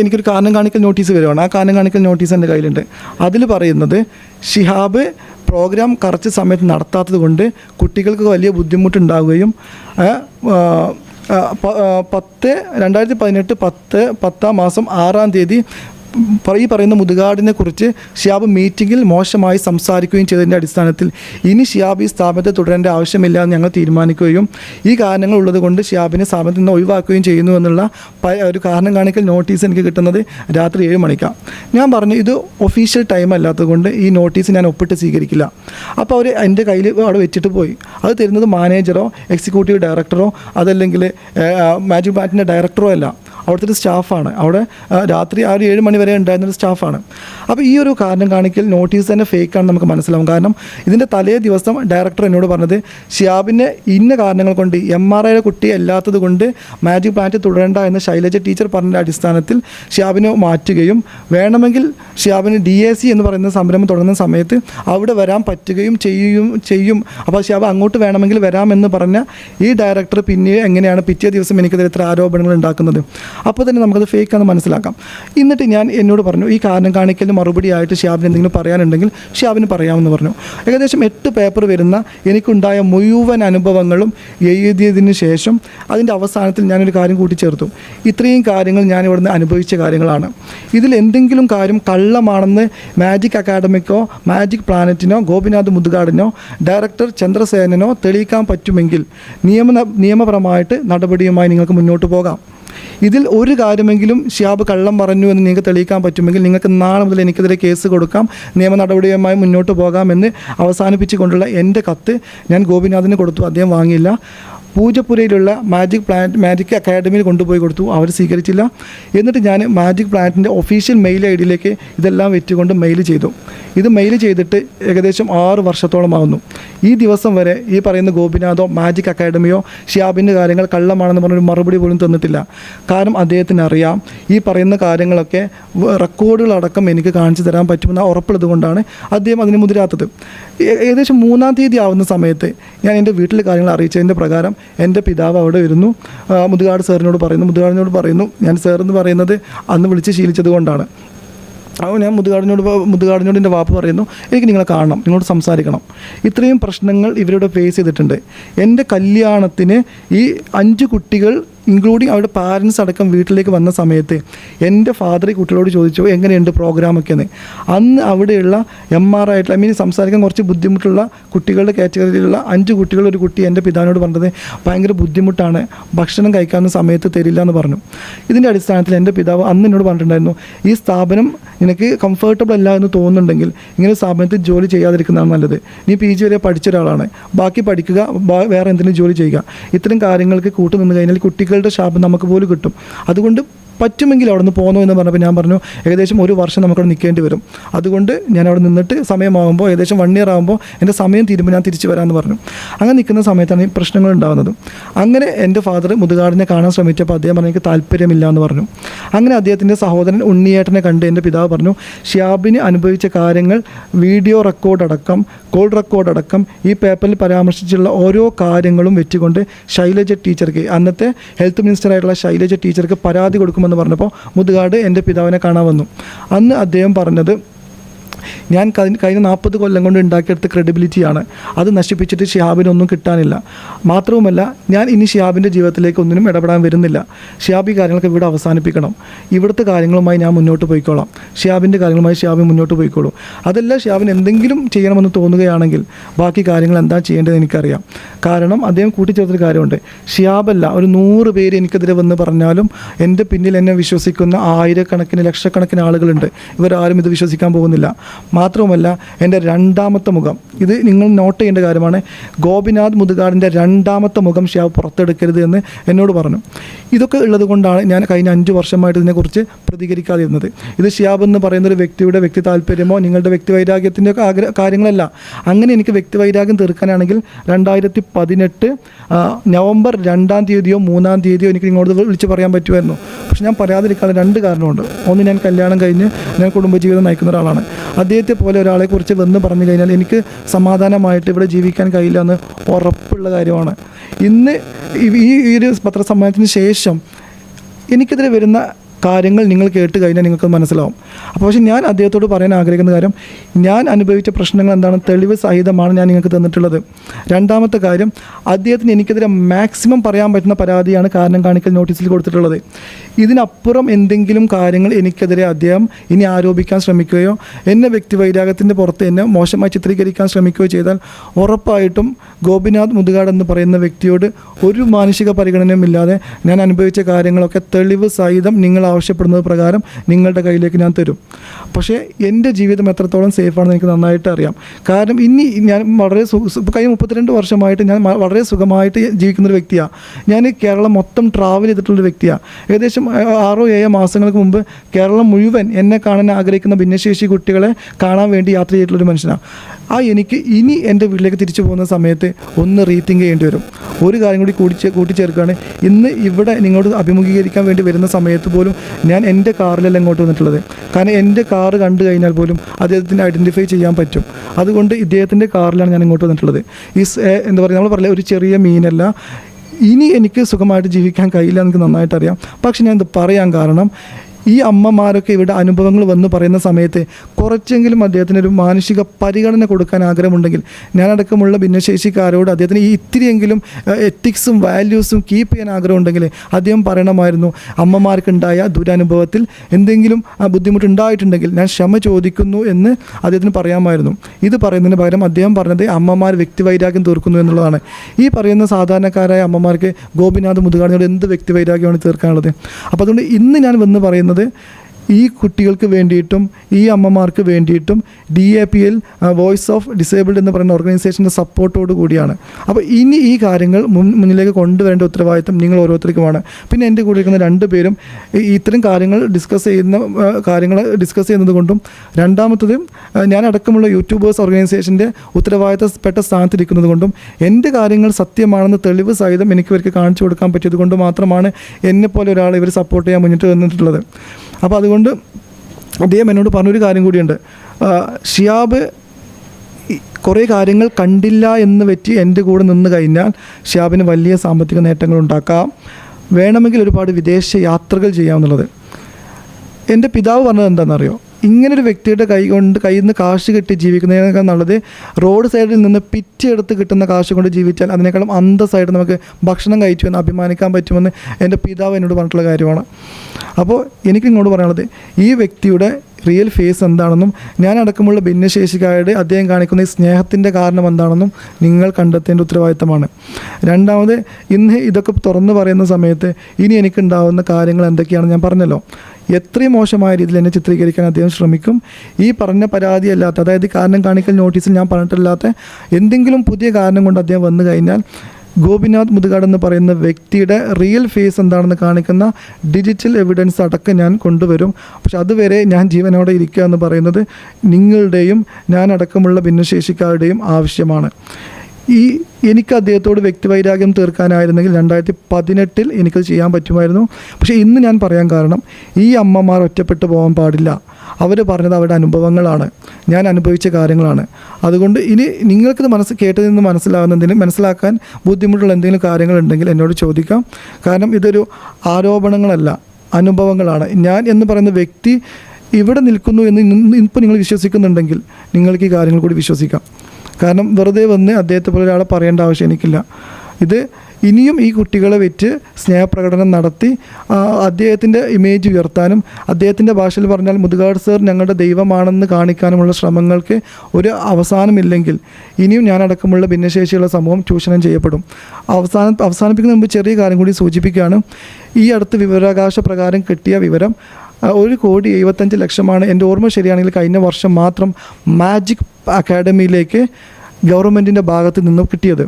എനിക്കൊരു കാരണം കാണിക്കൽ നോട്ടീസ് വരുവാണ്. ആ കാരണം കാണിക്കൽ നോട്ടീസ് എന്റെ കയ്യിലുണ്ട്. അതിൽ പറയുന്നത് ഷിഹാബ് പ്രോഗ്രാം കറക്റ്റ് സമയത്ത് നടത്താത്തത് കൊണ്ട് കുട്ടികൾക്ക് വലിയ ബുദ്ധിമുട്ടുണ്ടാവുകയും പത്ത് രണ്ടായിരത്തി പതിനെട്ട് പത്ത് പത്താം മാസം ആറാം തീയതി ഈ പറയുന്ന മുതുകാടിനെ കുറിച്ച് ഷിയാബ് മീറ്റിംഗിൽ മോശമായി സംസാരിക്കുകയും ചെയ്തതിന്റെ അടിസ്ഥാനത്തിൽ ഇനി ഷിയാബ് ഈ സ്ഥാപനത്തെ തുടരേണ്ട ആവശ്യമില്ല എന്ന് ഞങ്ങൾ തീരുമാനിക്കുകയും ഈ കാരണങ്ങൾ ഉള്ളത് കൊണ്ട് ഷിയാബിനെ സ്ഥാപനത്തിൽ നിന്ന് ഒഴിവാക്കുകയും ചെയ്യുന്നു എന്നുള്ള ഒരു കാരണം കാണിക്കൽ നോട്ടീസ് എനിക്ക് കിട്ടുന്നത് രാത്രി ഏഴ് മണിക്കാണ് ഞാൻ പറഞ്ഞു ഇത് ഒഫീഷ്യൽ ടൈം അല്ലാത്തതുകൊണ്ട് ഈ നോട്ടീസ് ഞാൻ ഒപ്പിട്ട് സ്വീകരിക്കില്ല. അപ്പോൾ അവർ എന്റെ കയ്യിൽ അവിടെ വെച്ചിട്ട് പോയി. അത് തരുന്നത് മാനേജറോ എക്സിക്യൂട്ടീവ് ഡയറക്ടറോ അതല്ലെങ്കിൽ മാജിക് ബാറ്റിന്റെ ഡയറക്ടറോ അല്ല. അവിടുത്തെ ഒരു സ്റ്റാഫാണ്. അവിടെ രാത്രി ആ ഒരു ഏഴ് മണി വരെ ഉണ്ടായിരുന്ന ഒരു സ്റ്റാഫാണ്. അപ്പോൾ ഈ ഒരു കാരണം കാണിക്കൽ നോട്ടീസ് തന്നെ ഫേക്കാണ് നമുക്ക് മനസ്സിലാവും. കാരണം ഇതിന്റെ തലേ ദിവസം ഡയറക്ടർ എന്നോട് പറഞ്ഞത് ഷിയാബിന്റെ ഇന്ന കാരണങ്ങൾ കൊണ്ട് എം ആർ ഐയുടെ കുട്ടി അല്ലാത്തത് കൊണ്ട് മാജിക് പ്ലാന്റ് തുടരേണ്ട എന്ന് ശൈലജ ടീച്ചർ പറഞ്ഞ അടിസ്ഥാനത്തിൽ ഷിയാബിനെ മാറ്റുകയും വേണമെങ്കിൽ ഷിയാബിന് ഡി എ സി എന്ന് പറയുന്ന സംരംഭം തുടങ്ങുന്ന സമയത്ത് അവിടെ വരാൻ പറ്റുകയും ചെയ്യും ചെയ്യും. അപ്പോൾ ഷിയാബ് അങ്ങോട്ട് വേണമെങ്കിൽ വരാമെന്ന് പറഞ്ഞ ഈ ഡയറക്ടർ പിന്നെ എങ്ങനെയാണ് പിറ്റേ ദിവസം എനിക്കെതിരെ ഇത്ര ആരോപണങ്ങൾ ഉണ്ടാക്കുന്നത്? അപ്പോൾ തന്നെ നമുക്കത് ഫേക്കാണെന്ന് മനസ്സിലാക്കാം. എന്നിട്ട് ഞാൻ എന്നോട് പറഞ്ഞു ഈ കാരണം കാണിക്കലിന് മറുപടിയായിട്ട് ഷിയാബിന് എന്തെങ്കിലും പറയാനുണ്ടെങ്കിൽ ഷിയാബിന് പറയാമെന്ന് പറഞ്ഞു. ഏകദേശം എട്ട് പേപ്പർ വരുന്ന എനിക്കുണ്ടായ മുഴുവൻ അനുഭവങ്ങളും എഴുതിയതിന് ശേഷം അതിന്റെ അവസാനത്തിൽ ഞാനൊരു കാര്യം കൂട്ടിച്ചേർത്തു. ഇത്രയും കാര്യങ്ങൾ ഞാൻ ഇവിടുന്ന് അനുഭവിച്ച കാര്യങ്ങളാണ്. ഇതിൽ എന്തെങ്കിലും കാര്യം കള്ളമാണെന്ന് മാജിക് അക്കാഡമിക്കോ മാജിക് പ്ലാനറ്റിനോ ഗോപിനാഥ് മുതുകാടിനോ ഡയറക്ടർ ചന്ദ്രസേനനോ തെളിയിക്കാൻ പറ്റുമെങ്കിൽ നിയമ നിയമപരമായിട്ട് നടപടിയുമായി നിങ്ങൾക്ക് മുന്നോട്ട് പോകാം. ഇതിൽ ഒരു കാര്യമെങ്കിലും ഷിയാബ് കള്ളം പറഞ്ഞു എന്ന് നിങ്ങൾക്ക് തെളിയിക്കാൻ പറ്റുമെങ്കിൽ നിങ്ങൾക്ക് നാളെ മുതൽ എനിക്കെതിരെ കേസ് കൊടുക്കാം നിയമ നടപടിയുമായി മുന്നോട്ട് പോകാമെന്ന് അവസാനിപ്പിച്ചുകൊണ്ടുള്ള എന്റെ കത്ത് ഞാൻ ഗോപിനാഥിന് കൊടുത്തു അദ്ദേഹം വാങ്ങിയില്ല. പൂജപ്പുരയിലുള്ള മാജിക് പ്ലാന്റ് മാജിക് അക്കാഡമിയിൽ കൊണ്ടുപോയി കൊടുത്തു. അവർ സ്വീകരിച്ചില്ല. എന്നിട്ട് ഞാൻ മാജിക് പ്ലാന്റിന്റെ ഒഫീഷ്യൽ മെയിൽ ഐ ഡിയിലേക്ക് ഇതെല്ലാം വെറ്റുകൊണ്ട് മെയിൽ ചെയ്തു. ഇത് മെയിൽ ചെയ്തിട്ട് ഏകദേശം ആറ് വർഷത്തോളമാകുന്നു ഈ ദിവസം വരെ ഈ പറയുന്ന ഗോപിനാഥോ മാജിക് അക്കാഡമിയോ ഷിയാബിന്റെ കാര്യങ്ങൾ കള്ളമാണെന്ന് പറഞ്ഞൊരു മറുപടി പോലും തന്നിട്ടില്ല. കാരണം അദ്ദേഹത്തിന് അറിയാം. ഈ പറയുന്ന കാര്യങ്ങളൊക്കെ റെക്കോർഡുകളടക്കം എനിക്ക് കാണിച്ചു തരാൻ പറ്റുമെന്ന് ഉറപ്പുള്ളത് കൊണ്ടാണ് അദ്ദേഹം അതിന് മുതിരാത്തത്. ഏകദേശം മൂന്നാം തീയതി ആവുന്ന സമയത്ത് ഞാൻ എന്റെ വീട്ടിലെ കാര്യങ്ങൾ അറിയിച്ചതിന്റെ പ്രകാരം എന്റെ പിതാവ് അവിടെ വരുന്നു. മുതുകാട് സാറിനോട് പറയുന്നു. മുതുകാടിനോട് പറയുന്നു. ഞാൻ സാറെന്ന് പറയുന്നത് അന്ന് വിളിച്ച് ശീലിച്ചത് കൊണ്ടാണ്. അപ്പോൾ ഞാൻ മുതുകാടിനോട് മുതുകാടിനോട് എന്റെ വാപ്പ് പറയുന്നു എനിക്ക് നിങ്ങളെ കാണണം. നിങ്ങളോട് സംസാരിക്കണം. ഇത്രയും പ്രശ്നങ്ങൾ ഇവരോട് ഫേസ് ചെയ്തിട്ടുണ്ട്. എന്റെ കല്യാണത്തിന് ഈ അഞ്ച് കുട്ടികൾ ഇൻക്ലൂഡിങ് അവരുടെ പാരൻസ് അടക്കം വീട്ടിലേക്ക് വന്ന സമയത്ത് എന്റെ ഫാദർ കുട്ടികളോട് ചോദിച്ചു എങ്ങനെയുണ്ട് പ്രോഗ്രാമൊക്കെ എന്ന് അന്ന് അവിടെയുള്ള എം ആർ ആയിട്ടുള്ള ഐ മീൻ സംസാരിക്കാൻ കുറച്ച് ബുദ്ധിമുട്ടുള്ള കുട്ടികളുടെ കാറ്റഗറിയിലുള്ള അഞ്ച് കുട്ടികൾ ഒരു കുട്ടി എന്റെ പിതാവിനോട് പറഞ്ഞത് ഭയങ്കര ബുദ്ധിമുട്ടാണ് ഭക്ഷണം കഴിക്കാവുന്ന സമയത്ത് തരില്ല എന്ന് പറഞ്ഞു. ഇതിന്റെ അടിസ്ഥാനത്തിൽ എന്റെ പിതാവ് അന്ന് എന്നോട് പറഞ്ഞിട്ടുണ്ടായിരുന്നു ഈ സ്ഥാപനം നിനക്ക് കംഫർട്ടബിൾ അല്ല എന്ന് തോന്നുന്നുണ്ടെങ്കിൽ ഇങ്ങനെ സ്ഥാപനത്തിൽ ജോലി ചെയ്യാതിരിക്കുന്നതാണ് നല്ലത്. നീ പി ജി വരെ പഠിച്ച ഒരാളാണ്. ബാക്കി പഠിക്കുക വേറെ എന്തെങ്കിലും ജോലി ചെയ്യുക. ഇത്തരം കാര്യങ്ങൾക്ക് കൂട്ടുനിന്ന് കഴിഞ്ഞാൽ കഴിഞ്ഞാൽ കുട്ടികളുടെ ശാപം നമുക്ക് പോലും കിട്ടും. അതുകൊണ്ട് പറ്റുമെങ്കിൽ അവിടെ നിന്ന് പോകണോ എന്ന് പറഞ്ഞപ്പോൾ ഞാൻ പറഞ്ഞു ഏകദേശം ഒരു വർഷം നമുക്കവിടെ നിൽക്കേണ്ടി വരും. അതുകൊണ്ട് ഞാൻ അവിടെ നിന്നിട്ട് സമയമാകുമ്പോൾ ഏകദേശം വൺ ഇയർ ആകുമ്പോൾ എന്റെ സമയം തീരുമ്പോൾ ഞാൻ തിരിച്ചു വരാമെന്ന് പറഞ്ഞു. അങ്ങനെ നിൽക്കുന്ന സമയത്താണ് ഈ പ്രശ്നങ്ങൾ ഉണ്ടാകുന്നത്. അങ്ങനെ എന്റെ ഫാദർ മുതുകാടിനെ കാണാൻ ശ്രമിച്ചപ്പോൾ അദ്ദേഹം പറഞ്ഞു എനിക്ക് താല്പര്യമില്ല എന്ന് പറഞ്ഞു. അങ്ങനെ അദ്ദേഹത്തിന്റെ സഹോദരൻ ഉണ്ണിയേട്ടനെ കണ്ട് എന്റെ പിതാവ് പറഞ്ഞു ഷിയാബിന് അനുഭവിച്ച കാര്യങ്ങൾ വീഡിയോ റെക്കോർഡ് അടക്കം കോൾ റെക്കോർഡ് അടക്കം ഈ പേപ്പറിൽ പരാമർശിച്ചുള്ള ഓരോ കാര്യങ്ങളും വെച്ചുകൊണ്ട് ശൈലജ ടീച്ചർക്ക് അന്നത്തെ ഹെൽത്ത് മിനിസ്റ്ററായിട്ടുള്ള ശൈലജ ടീച്ചർക്ക് പരാതി കൊടുക്കുമെന്ന് പറഞ്ഞപ്പോൾ മുതുകാട് എന്റെ പിതാവിനെ കാണാൻ വന്നു. അന്ന് അദ്ദേഹം പറഞ്ഞത് ഞാൻ കഴിഞ്ഞ നാൽപ്പത് കൊല്ലം കൊണ്ട് ഉണ്ടാക്കിയെടുത്ത ക്രെഡിബിലിറ്റിയാണ് അത് നശിപ്പിച്ചിട്ട് ഷിഹാബിനൊന്നും കിട്ടാനില്ല. മാത്രവുമല്ല ഞാൻ ഇനി ഷിഹാബിന്റെ ജീവിതത്തിലേക്ക് ഒന്നിനും ഇടപെടാൻ വരുന്നില്ല. ഷിഹാബ് ഈ കാര്യങ്ങളൊക്കെ ഇവിടെ അവസാനിപ്പിക്കണം. ഇവിടുത്തെ കാര്യങ്ങളുമായി ഞാൻ മുന്നോട്ട് പോയിക്കോളാം. ഷിഹാബിന്റെ കാര്യങ്ങളുമായി ഷിയാബി മുന്നോട്ട് പോയിക്കോളൂ. അതല്ല ഷിഹാബിന് എന്തെങ്കിലും ചെയ്യണമെന്ന് തോന്നുകയാണെങ്കിൽ ബാക്കി കാര്യങ്ങൾ എന്താ ചെയ്യേണ്ടത് എനിക്കറിയാം. കാരണം അദ്ദേഹം കൂട്ടിച്ചേർത്തൊരു കാര്യമുണ്ട്. ഷിയാബല്ല ഒരു നൂറ് പേര് എനിക്കെതിരെ വന്ന് പറഞ്ഞാലും എന്റെ പിന്നിൽ എന്നെ വിശ്വസിക്കുന്ന ആയിരക്കണക്കിന് ലക്ഷക്കണക്കിന് ആളുകളുണ്ട്. ഇവരാരും ഇത് വിശ്വസിക്കാൻ പോകുന്നില്ല. മാത്രവുമല്ല എന്റെ രണ്ടാമത്തെ മുഖം. ഇത് നിങ്ങൾ നോട്ട് ചെയ്യേണ്ട കാര്യമാണ്. ഗോപിനാഥ് മുതുകാടിന്റെ രണ്ടാമത്തെ മുഖം ഷാവ് പുറത്തെടുക്കരുത് എന്ന് എന്നോട് പറഞ്ഞു. ഇതൊക്കെ ഉള്ളത് കൊണ്ടാണ് ഞാൻ കഴിഞ്ഞ അഞ്ച് വർഷമായിട്ട് ഇതിനെക്കുറിച്ച് പ്രതികരിക്കാതിരുന്നത്. ഇത് ഷിയാബ് എന്ന് പറയുന്ന ഒരു വ്യക്തിയുടെ വ്യക്തി താല്പര്യമോ നിങ്ങളുടെ വ്യക്തി വൈരാഗ്യത്തിന്റെ ഒക്കെ ആഗ്രഹ കാര്യങ്ങളല്ല. അങ്ങനെ എനിക്ക് വ്യക്തി വൈരാഗ്യം തീർക്കാനാണെങ്കിൽ രണ്ടായിരത്തി പതിനെട്ട് നവംബർ രണ്ടാം തീയതിയോ മൂന്നാം തീയതിയോ എനിക്ക് നിങ്ങളോട് വിളിച്ച് പറയാൻ പറ്റുമായിരുന്നു. പക്ഷെ ഞാൻ പറയാതിരിക്കാനുള്ള രണ്ട് കാരണമുണ്ട്. ഒന്ന് ഞാൻ കല്യാണം കഴിഞ്ഞ് ഞാൻ കുടുംബജീവിതം നയിക്കുന്ന ഒരാളാണ്. അദ്ദേഹത്തെ പോലെ ഒരാളെക്കുറിച്ച് വന്ന് പറഞ്ഞു കഴിഞ്ഞാൽ എനിക്ക് സമാധാനമായിട്ട് ഇവിടെ ജീവിക്കാൻ കഴിയില്ല എന്ന് ഉറപ്പുള്ള കാര്യമാണ്. ഇന്ന് ഈ ഒരു പത്രസമ്മേളനത്തിന് ശേഷം എനിക്കെതിരെ വരുന്ന കാര്യങ്ങൾ നിങ്ങൾ കേട്ട് കഴിഞ്ഞാൽ നിങ്ങൾക്ക് മനസ്സിലാവും. അപ്പോൾ പക്ഷേ ഞാൻ അദ്ദേഹത്തോട് പറയാൻ ആഗ്രഹിക്കുന്ന കാര്യം ഞാൻ അനുഭവിച്ച പ്രശ്നങ്ങൾ എന്താണ്? തെളിവ് സഹിതമാണ് ഞാൻ നിങ്ങൾക്ക് തന്നിട്ടുള്ളത്. രണ്ടാമത്തെ കാര്യം അദ്ദേഹത്തിന് എനിക്കെതിരെ മാക്സിമം പറയാൻ പറ്റുന്ന പരാതിയാണ് കാരണം കാണിക്കൽ നോട്ടീസിൽ കൊടുത്തിട്ടുള്ളത്. ഇതിനപ്പുറം എന്തെങ്കിലും കാര്യങ്ങൾ എനിക്കെതിരെ അദ്ദേഹം ഇനി ആരോപിക്കാൻ ശ്രമിക്കുകയോ എന്നെ വ്യക്തി വൈരാഗത്തിന്റെ പുറത്ത് എന്നെ മോശമായി ചിത്രീകരിക്കാൻ ശ്രമിക്കുകയോ ചെയ്താൽ ഉറപ്പായിട്ടും ഗോപിനാഥ് മുതുകാട് എന്ന് പറയുന്ന വ്യക്തിയോട് ഒരു മാനുഷിക പരിഗണനയും ഇല്ലാതെ ഞാൻ അനുഭവിച്ച കാര്യങ്ങളൊക്കെ തെളിവ് സഹിതം നിങ്ങൾ ആവശ്യപ്പെടുന്നത് പ്രകാരം നിങ്ങളുടെ കയ്യിലേക്ക് ഞാൻ തരും. പക്ഷേ എന്റെ ജീവിതം എത്രത്തോളം സേഫാണെന്ന് എനിക്ക് നന്നായിട്ട് അറിയാം. കാരണം ഇനി ഞാൻ വളരെ കഴിഞ്ഞ മുപ്പത്തിരണ്ട് വർഷമായിട്ട് ഞാൻ വളരെ സുഖമായിട്ട് ജീവിക്കുന്നൊരു വ്യക്തിയാണ്. ഞാൻ കേരളം മൊത്തം ട്രാവൽ ചെയ്തിട്ടുള്ളൊരു വ്യക്തിയാണ്. ഏകദേശം ആ, ആറോ ഏഴോ മാസങ്ങൾക്ക് മുമ്പ് കേരളം മുഴുവൻ എന്നെ കാണാൻ ആഗ്രഹിക്കുന്ന ഭിന്നശേഷി കുട്ടികളെ കാണാൻ വേണ്ടി യാത്ര ചെയ്തിട്ടുള്ളൊരു മനുഷ്യനാണ് ആ എനിക്ക് ഇനി എന്റെ വീട്ടിലേക്ക് തിരിച്ചു പോകുന്ന സമയത്ത് ഒന്ന് റീതിങ്ക് ചെയ്യേണ്ടി വരും. ഒരു കാര്യം കൂടി കൂടി കൂട്ടിച്ചേർക്കുകയാണ് ഇന്ന് ഇവിടെ നിങ്ങളോട് അഭിമുഖീകരിക്കാൻ വേണ്ടി വരുന്ന സമയത്ത് പോലും ഞാൻ എന്റെ കാറിലല്ല ഇങ്ങോട്ട് വന്നിട്ടുള്ളത്. കാരണം എന്റെ കാറ് കണ്ടു കഴിഞ്ഞാൽ പോലും അദ്ദേഹത്തിന് ഐഡന്റിഫൈ ചെയ്യാൻ പറ്റും. അതുകൊണ്ട് ഇദ്ദേഹത്തിന്റെ കാറിലാണ് ഞാൻ ഇങ്ങോട്ട് വന്നിട്ടുള്ളത്. ഈ എന്താ പറയുക നമ്മൾ പറയില്ല ഒരു ചെറിയ മീനല്ല. ഇനി എനിക്ക് സുഖമായിട്ട് ജീവിക്കാൻ കഴിയില്ല എനിക്ക് നന്നായിട്ട് അറിയാം. പക്ഷെ ഞാൻ ഇത് പറയാൻ കാരണം ഈ അമ്മമാരൊക്കെ ഇവിടെ അനുഭവങ്ങൾ വന്ന് പറയുന്ന സമയത്ത് കുറച്ചെങ്കിലും അദ്ദേഹത്തിന് ഒരു മാനസിക പരിഗണന കൊടുക്കാൻ ആഗ്രഹമുണ്ടെങ്കിൽ ഞാനടക്കമുള്ള ഭിന്നശേഷിക്കാരോട് അദ്ദേഹത്തിന് ഈ ഇത്തിരിയെങ്കിലും എത്തിക്സും വാല്യൂസും കീപ്പ് ചെയ്യാൻ ആഗ്രഹമുണ്ടെങ്കിൽ അദ്ദേഹം പറയണമായിരുന്നു അമ്മമാർക്കുണ്ടായ ദുരനുഭവത്തിൽ എന്തെങ്കിലും ബുദ്ധിമുട്ടുണ്ടായിട്ടുണ്ടെങ്കിൽ ഞാൻ ക്ഷമ ചോദിക്കുന്നു എന്ന് അദ്ദേഹത്തിന് പറയാമായിരുന്നു. ഇത് പറയുന്നതിന് പകരം അദ്ദേഹം പറഞ്ഞത് അമ്മമാർ വ്യക്തിവൈരാഗ്യം തീർക്കുന്നു എന്നുള്ളതാണ്. ഈ പറയുന്ന സാധാരണക്കാരായ അമ്മമാർക്ക് ഗോപിനാഥ് മുതുകാടിനോട് എന്ത് വ്യക്തിവൈരാഗ്യമാണ് തീർക്കാനുള്ളത്? അപ്പോൾ അതുകൊണ്ട് ഇന്ന് ഞാൻ വന്ന് പറയുന്നത് ഈ കുട്ടികൾക്ക് വേണ്ടിയിട്ടും ഈ അമ്മമാർക്ക് വേണ്ടിയിട്ടും D A P L voice of disabled എന്ന് പറയുന്ന ഓർഗനൈസേഷന്റെ സപ്പോർട്ടോട് കൂടിയാണ്. അപ്പോൾ ഇനി ഈ കാര്യങ്ങൾ മുൻ മുന്നിലേക്ക് കൊണ്ടുവരേണ്ട ഉത്തരവാദിത്തം നിങ്ങൾ ഓരോരുത്തർക്കുമാണ്. പിന്നെ എന്റെ കൂടെ ഇരിക്കുന്ന രണ്ട് പേരും ഇത്തരം കാര്യങ്ങൾ ഡിസ്കസ് ചെയ്യുന്ന കാര്യങ്ങൾ ഡിസ്കസ് ചെയ്യുന്നത് കൊണ്ടും രണ്ടാമത്തത് ഞാൻ അടക്കമുള്ള യൂട്യൂബേഴ്സ് ഓർഗനൈസേഷന്റെ ഉത്തരവാദിത്തപ്പെട്ട സ്ഥാനത്തിരിക്കുന്നത് കൊണ്ടും എന്റെ കാര്യങ്ങൾ സത്യമാണെന്ന് തെളിവ് സഹിതം എനിക്ക് ഇവർക്ക് കാണിച്ചു കൊടുക്കാൻ പറ്റിയത് കൊണ്ട് മാത്രമാണ് എന്നെപ്പോലെ ഒരാൾ ഇവർ സപ്പോർട്ട് ചെയ്യാൻ മുന്നിട്ട് വന്നിട്ടുള്ളത് അപ്പോൾ അതുകൊണ്ട് അദ്ദേഹം എന്നോട് പറഞ്ഞൊരു കാര്യം കൂടിയുണ്ട്. ഷിയാബ് കുറേ കാര്യങ്ങൾ കണ്ടില്ല എന്ന് വെച്ച് എന്റെ കൂടെ നിന്ന് കഴിഞ്ഞാൽ ഷിയാബിന് വലിയ സാമ്പത്തിക നേട്ടങ്ങൾ ഉണ്ടാക്കാം. വേണമെങ്കിൽ ഒരുപാട് വിദേശ യാത്രകൾ ചെയ്യാമെന്നുള്ളത് എന്റെ പിതാവ് പറഞ്ഞത് എന്താണെന്നറിയോ? ഇങ്ങനൊരു വ്യക്തിയുടെ കൈ കൊണ്ട് കയ്യിൽ നിന്ന് കാശ് കിട്ടി ജീവിക്കുന്നതിനേക്കാൾ നല്ലത് റോഡ് സൈഡിൽ നിന്ന് പിറ്റെടുത്ത് കിട്ടുന്ന കാശ് കൊണ്ട് ജീവിച്ചാൽ അതിനേക്കാളും അന്തസ്സായിട്ട് നമുക്ക് ഭക്ഷണം കഴിച്ചു എന്ന് അഭിമാനിക്കാൻ പറ്റുമെന്ന് എന്റെ പിതാവ് എന്നോട് പറഞ്ഞിട്ടുള്ള കാര്യമാണ്. അപ്പോൾ എനിക്ക് ഇങ്ങോട്ട് പറയാനുള്ളത് ഈ വ്യക്തിയുടെ റിയൽ ഫേസ് എന്താണെന്നും ഞാൻ അടക്കമുള്ള ഭിന്നശേഷിക്കാരുടെ അദ്ദേഹം കാണിക്കുന്ന ഈ സ്നേഹത്തിന്റെ കാരണം എന്താണെന്നും നിങ്ങൾ കണ്ടെത്തേണ്ട ഉത്തരവാദിത്തമാണ്. രണ്ടാമത് ഇന്ന് ഇതൊക്കെ തുറന്നു പറയുന്ന സമയത്ത് ഇനി എനിക്കുണ്ടാവുന്ന കാര്യങ്ങൾ എന്തൊക്കെയാണ് ഞാൻ പറഞ്ഞല്ലോ. എത്രയും മോശമായ രീതിയിൽ എന്നെ ചിത്രീകരിക്കാൻ അദ്ദേഹം ശ്രമിക്കും. ഈ പറഞ്ഞ പരാതിയല്ലാത്ത അതായത് കാരണം കാണിക്കൽ നോട്ടീസിൽ ഞാൻ പറഞ്ഞിട്ടില്ലാത്ത എന്തെങ്കിലും പുതിയ കാരണം കൊണ്ട് അദ്ദേഹം വന്നു കഴിഞ്ഞാൽ ഗോപിനാഥ് മുതുകാട് എന്ന് പറയുന്ന വ്യക്തിയുടെ റിയൽ ഫേസ് എന്താണെന്ന് കാണിക്കുന്ന ഡിജിറ്റൽ എവിഡൻസ് അടക്കം ഞാൻ കൊണ്ടുവരും. പക്ഷെ അതുവരെ ഞാൻ ജീവനോടെ ഇരിക്കുക എന്ന് പറയുന്നത് നിങ്ങളുടെയും ഞാൻ അടക്കമുള്ള ഭിന്നശേഷിക്കാരുടെയും ആവശ്യമാണ്. ഈ എനിക്ക് അദ്ദേഹത്തോട് വ്യക്തിവൈരാഗ്യം തീർക്കാനായിരുന്നെങ്കിൽ രണ്ടായിരത്തി പതിനെട്ടിൽ എനിക്കത് ചെയ്യാൻ പറ്റുമായിരുന്നു. പക്ഷേ ഇന്ന് ഞാൻ പറയാൻ കാരണം ഈ അമ്മമാർ ഒറ്റപ്പെട്ടു പോകാൻ പാടില്ല. അവർ പറഞ്ഞത് അവരുടെ അനുഭവങ്ങളാണ്. ഞാൻ അനുഭവിച്ച കാര്യങ്ങളാണ്. അതുകൊണ്ട് ഇനി നിങ്ങൾക്കിത് മനസ്സ് കേട്ടതിൽ നിന്ന് മനസ്സിലാകുന്ന എന്തെങ്കിലും മനസ്സിലാക്കാൻ ബുദ്ധിമുട്ടുള്ള എന്തെങ്കിലും കാര്യങ്ങളുണ്ടെങ്കിൽ എന്നോട് ചോദിക്കാം. കാരണം ഇതൊരു ആരോപണങ്ങളല്ല അനുഭവങ്ങളാണ്. ഞാൻ എന്ന് പറയുന്ന വ്യക്തി ഇവിടെ നിൽക്കുന്നു എന്ന് ഇപ്പോൾ നിങ്ങൾ വിശ്വസിക്കുന്നുണ്ടെങ്കിൽ നിങ്ങൾക്ക് ഈ കാര്യങ്ങൾ കൂടി വിശ്വസിക്കാം. കാരണം വെറുതെ വന്ന് അദ്ദേഹത്തെ പോലെ ഒരാളെ പറയേണ്ട ആവശ്യം എനിക്കില്ല. ഇത് ഇനിയും ഈ കുട്ടികളെ വെച്ച് സ്നേഹപ്രകടനം നടത്തി അദ്ദേഹത്തിന്റെ ഇമേജ് ഉയർത്താനും അദ്ദേഹത്തിന്റെ ഭാഷയിൽ പറഞ്ഞാൽ മുതുകാട് സർ ഞങ്ങളുടെ ദൈവമാണെന്ന് കാണിക്കാനുമുള്ള ശ്രമങ്ങൾക്ക് ഒരു അവസാനമില്ലെങ്കിൽ ഇനിയും ഞാനടക്കമുള്ള ഭിന്നശേഷിയുള്ള സമൂഹം ചൂഷണം ചെയ്യപ്പെടും. അവസാനം അവസാനിപ്പിക്കുന്ന മുമ്പ് ചെറിയ കാര്യം കൂടി സൂചിപ്പിക്കുകയാണ്. ഈ അടുത്ത് വിവരാവകാശ പ്രകാരം കിട്ടിയ വിവരം ഒരു കോടി എഴുപത്തഞ്ച് ലക്ഷമാണ് എന്റെ ഓർമ്മ ശരിയാണെങ്കിൽ കഴിഞ്ഞ വർഷം മാത്രം മാജിക് അക്കാഡമിയിലേക്ക് ഗവൺമെന്റിന്റെ ഭാഗത്ത് നിന്നും കിട്ടിയത്.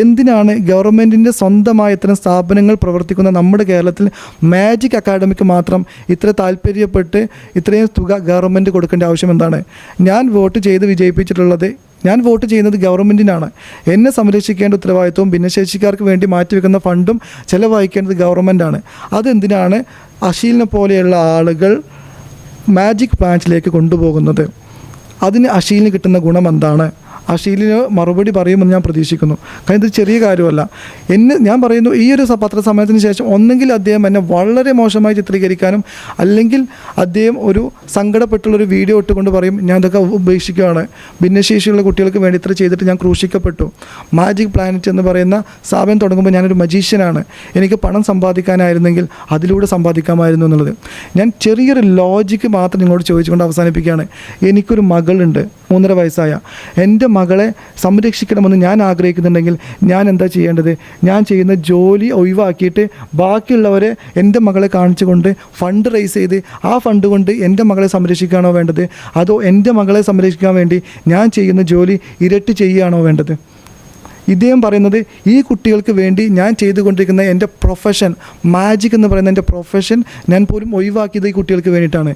എന്തിനാണ് ഗവൺമെന്റിന്റെ സ്വന്തമായ ഇത്തരം സ്ഥാപനങ്ങൾ പ്രവർത്തിക്കുന്ന നമ്മുടെ കേരളത്തിൽ മാജിക് അക്കാഡമിക്ക് മാത്രം ഇത്ര താല്പര്യപ്പെട്ട് ഇത്രയും തുക ഗവൺമെന്റ് കൊടുക്കേണ്ട ആവശ്യം എന്താണ്? ഞാൻ വോട്ട് ചെയ്ത് വിജയിപ്പിച്ചിട്ടുള്ളത് ഞാൻ വോട്ട് ചെയ്യുന്നത് ഗവൺമെന്റിനാണ്. എന്നെ സംരക്ഷിക്കേണ്ട ഉത്തരവാദിത്വവും ഭിന്നശേഷിക്കാർക്ക് വേണ്ടി മാറ്റിവെക്കുന്ന ഫണ്ടും ചിലവഹിക്കേണ്ടത് ഗവൺമെന്റാണ്. അതെന്തിനാണ് അഷീലിനെ പോലെയുള്ള ആളുകൾ മാജിക് പ്ലാന്റിലേക്ക് കൊണ്ടുപോകുന്നത്. അതിന് അശീലിന് കിട്ടുന്ന ഗുണം എന്താണ്? ആ ഷീലിന് മറുപടി പറയുമെന്ന് ഞാൻ പ്രതീക്ഷിക്കുന്നു. കാരണം ഇത് ചെറിയ കാര്യമല്ല. എന്നെ ഞാൻ പറയുന്നു ഈ ഒരു പത്രസമ്മേളനത്തിന് ശേഷം ഒന്നെങ്കിൽ അദ്ദേഹം എന്നെ വളരെ മോശമായി ചിത്രീകരിക്കാനും അല്ലെങ്കിൽ അദ്ദേഹം ഒരു സങ്കടപ്പെട്ടുള്ളൊരു വീഡിയോ ഇട്ടുകൊണ്ട് പറയും ഞാൻ ഇതൊക്കെ ഉപേക്ഷിക്കുകയാണ്. ഭിന്നശേഷിയുള്ള കുട്ടികൾക്ക് വേണ്ടി ഇത്ര ചെയ്തിട്ട് ഞാൻ ക്രൂശിക്കപ്പെട്ടു. മാജിക് പ്ലാനറ്റ് എന്ന് പറയുന്ന സ്ഥാപനം തുടങ്ങുമ്പോൾ ഞാനൊരു മജീഷ്യനാണ് എനിക്ക് പണം സമ്പാദിക്കാനായിരുന്നെങ്കിൽ അതിലൂടെ സമ്പാദിക്കാമായിരുന്നു എന്നുള്ളത്. ഞാൻ ചെറിയൊരു ലോജിക്ക് മാത്രം നിങ്ങളോട് ചോദിച്ചുകൊണ്ട് അവസാനിപ്പിക്കുകയാണ്. എനിക്കൊരു മകളുണ്ട് മൂന്നര വയസ്സായ. എന്റെ മകളെ സംരക്ഷിക്കണമെന്ന് ഞാൻ ആഗ്രഹിക്കുന്നുണ്ടെങ്കിൽ ഞാൻ എന്താ ചെയ്യേണ്ടത്? ഞാൻ ചെയ്യുന്ന ജോലി ഒഴിവാക്കിയിട്ട് ബാക്കിയുള്ളവരെ എന്റെ മകളെ കാണിച്ചുകൊണ്ട് ഫണ്ട് റൈസ് ചെയ്ത് ആ ഫണ്ട് കൊണ്ട് എന്റെ മകളെ സംരക്ഷിക്കുകയാണോ വേണ്ടത്? അതോ എന്റെ മകളെ സംരക്ഷിക്കാൻ വേണ്ടി ഞാൻ ചെയ്യുന്ന ജോലി ഇരട്ടി ചെയ്യുകയാണോ വേണ്ടത്? ഇദ്ദേഹം പറയുന്നത് ഈ കുട്ടികൾക്ക് വേണ്ടി ഞാൻ ചെയ്തുകൊണ്ടിരിക്കുന്ന എന്റെ പ്രൊഫഷൻ മാജിക് എന്ന് പറയുന്ന എന്റെ പ്രൊഫഷൻ ഞാൻ പോലും ഒഴിവാക്കിയത് ഈ കുട്ടികൾക്ക് വേണ്ടിയിട്ടാണ്.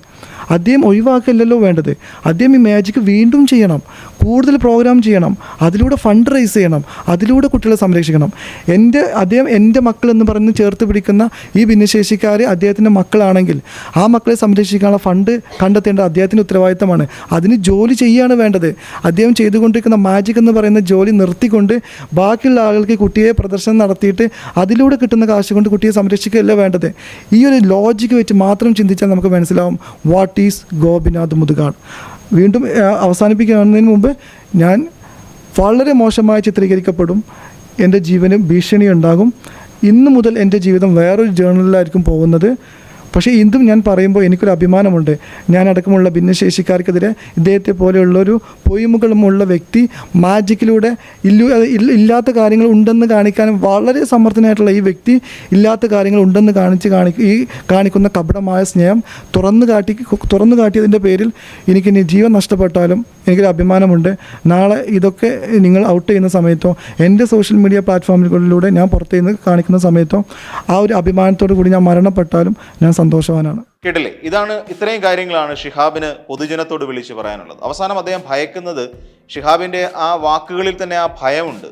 അദ്ദേഹം ഒഴിവാക്കല്ലല്ലോ വേണ്ടത്. അദ്ദേഹം ഈ മാജിക് വീണ്ടും ചെയ്യണം. കൂടുതൽ പ്രോഗ്രാം ചെയ്യണം അതിലൂടെ ഫണ്ട് റൈസ് ചെയ്യണം അതിലൂടെ കുട്ടികളെ സംരക്ഷിക്കണം. എന്റെ അദ്ദേഹം എന്റെ മക്കൾ എന്ന് പറഞ്ഞ് ചേർത്ത് പിടിക്കുന്ന ഈ ഭിന്നശേഷിക്കാർ അദ്ദേഹത്തിന്റെ മക്കളാണെങ്കിൽ ആ മക്കളെ സംരക്ഷിക്കാനുള്ള ഫണ്ട് കണ്ടെത്തേണ്ടത് അദ്ദേഹത്തിന്റെ ഉത്തരവാദിത്തമാണ്. അതിന് ജോലി ചെയ്യുകയാണ് വേണ്ടത്. അദ്ദേഹം ചെയ്തുകൊണ്ടിരിക്കുന്ന മാജിക് എന്ന് പറയുന്ന ജോലി നിർത്തിക്കൊണ്ട് ബാക്കിയുള്ള ആളുകൾക്ക് കുട്ടിയെ പ്രദർശനം നടത്തിയിട്ട് അതിലൂടെ കിട്ടുന്ന കാശ് കൊണ്ട് കുട്ടിയെ സംരക്ഷിക്കുകയല്ല വേണ്ടത്. ഈ ഒരു ലോജിക്ക് വെച്ച് മാത്രം ചിന്തിച്ചാൽ നമുക്ക് മനസ്സിലാവും വാട്ട് ഈസ് ഗോപിനാഥ് മുതുകാട്. വീണ്ടും അവസാനിപ്പിക്കുന്നതിന് മുമ്പ് ഞാൻ വളരെ മോശമായി ചിത്രീകരിക്കപ്പെടും. എന്റെ ജീവന് ഭീഷണി ഉണ്ടാകും. ഇന്നു മുതൽ എന്റെ ജീവിതം വേറൊരു ജേർണലിലായിരിക്കും പോകുന്നത്. പക്ഷേ ഇതും ഞാൻ പറയുമ്പോൾ എനിക്കൊരു അഭിമാനമുണ്ട്. ഞാൻ അടക്കമുള്ള ഭിന്നശേഷിക്കാർക്കെതിരെ ഇദ്ദേഹത്തെ പോലെയുള്ളൊരു പൊയ്മുകളുമുള്ള വ്യക്തി മാജിക്കിലൂടെ ഇല്ല- ഇല്ലാത്ത കാര്യങ്ങൾ ഉണ്ടെന്ന് കാണിക്കാൻ വളരെ സമർത്ഥനായിട്ടുള്ള ഈ വ്യക്തി ഇല്ലാത്ത കാര്യങ്ങൾ ഉണ്ടെന്ന് കാണിച്ച് കാണി ഈ കാണിക്കുന്ന കപടമായ സ്നേഹം തുറന്നു കാട്ടി തുറന്നു കാട്ടിയതിന്റെ പേരിൽ എനിക്കിനി ജീവൻ നഷ്ടപ്പെട്ടാലും എനിക്കൊരു അഭിമാനമുണ്ട്. നാളെ ഇതൊക്കെ നിങ്ങൾ ഔട്ട് ചെയ്യുന്ന സമയത്തോ എന്റെ സോഷ്യൽ മീഡിയ പ്ലാറ്റ്ഫോമുകളിലൂടെ ഞാൻ പുറത്തു നിന്ന് കാണിക്കുന്ന സമയത്തോ ആ ഒരു അഭിമാനത്തോടു കൂടി ഞാൻ മരണപ്പെട്ടാലും ഞാൻ സന്തോഷവാനാണ്. കേട്ടില്ലേ? ഇതാണ് ഇത്രയും കാര്യങ്ങളാണ് ഷിഹാബിന് പൊതുജനത്തോട് വിളിച്ച് പറയാനുള്ളത്. അവസാനം അദ്ദേഹം ഭയക്കുന്നത് ഷിഹാബിന്റെ ആ വാക്കുകളിൽ തന്നെ ആ ഭയമുണ്ട്.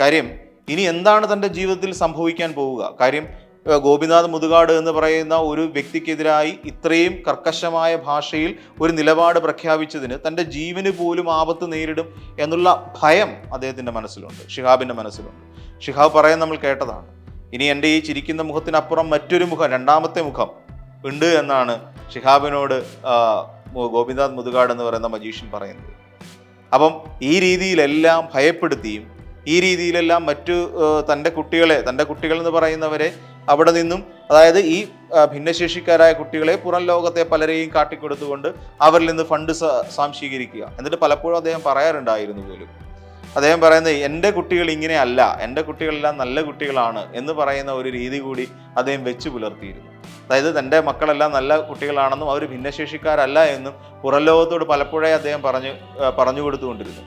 കാര്യം ഇനി എന്താണ് തന്റെ ജീവിതത്തിൽ സംഭവിക്കാൻ പോവുക? കാര്യം ഗോപിനാഥ് മുതുകാട് എന്ന് പറയുന്ന ഒരു വ്യക്തിക്കെതിരായി ഇത്രയും കർക്കശമായ ഭാഷയിൽ ഒരു നിലപാട് പ്രഖ്യാപിച്ചതിന് തന്റെ ജീവന് പോലും ആപത്ത് നേരിടും എന്നുള്ള ഭയം അദ്ദേഹത്തിന്റെ മനസ്സിലുണ്ട് ഷിഹാബിന്റെ മനസ്സിലുണ്ട്. ഷിഹാബ് പറയാൻ നമ്മൾ കേട്ടതാണ് ഇനി എന്റെ ഈ ചിരിക്കുന്ന മുഖത്തിനപ്പുറം മറ്റൊരു മുഖം രണ്ടാമത്തെ മുഖം ഉണ്ട് എന്നാണ് ഷിഹാബിനോട് ഗോപിനാഥ് മുതുകാട് എന്ന് പറയുന്ന മജീഷ്യൻ പറയുന്നത്. അപ്പം ഈ രീതിയിലെല്ലാം ഭയപ്പെടുത്തിയും ഈ രീതിയിലെല്ലാം മറ്റു തന്റെ കുട്ടികളെ തന്റെ കുട്ടികൾ എന്ന് പറയുന്നവരെ അവിടെ നിന്നും അതായത് ഈ ഭിന്നശേഷിക്കാരായ കുട്ടികളെ പുറം ലോകത്തെ പലരെയും കാട്ടിക്കൊടുത്തുകൊണ്ട് അവരിൽ നിന്ന് ഫണ്ട് സാംശീകരിക്കുക എന്നിട്ട് പലപ്പോഴും അദ്ദേഹം പറയാറുണ്ടായിരുന്നു പോലും. അദ്ദേഹം പറയുന്നത് എന്റെ കുട്ടികൾ ഇങ്ങനെ അല്ല. എന്റെ കുട്ടികളെല്ലാം നല്ല കുട്ടികളാണ് എന്ന് പറയുന്ന ഒരു രീതി കൂടി അദ്ദേഹം വെച്ച് പുലർത്തിയിരുന്നു. അതായത് തന്റെ മക്കളെല്ലാം നല്ല കുട്ടികളാണെന്നും അവർ ഭിന്നശേഷിക്കാരല്ല എന്നും പുറം ലോകത്തോട് പലപ്പോഴേ അദ്ദേഹം പറഞ്ഞു പറഞ്ഞു കൊടുത്തുകൊണ്ടിരുന്നു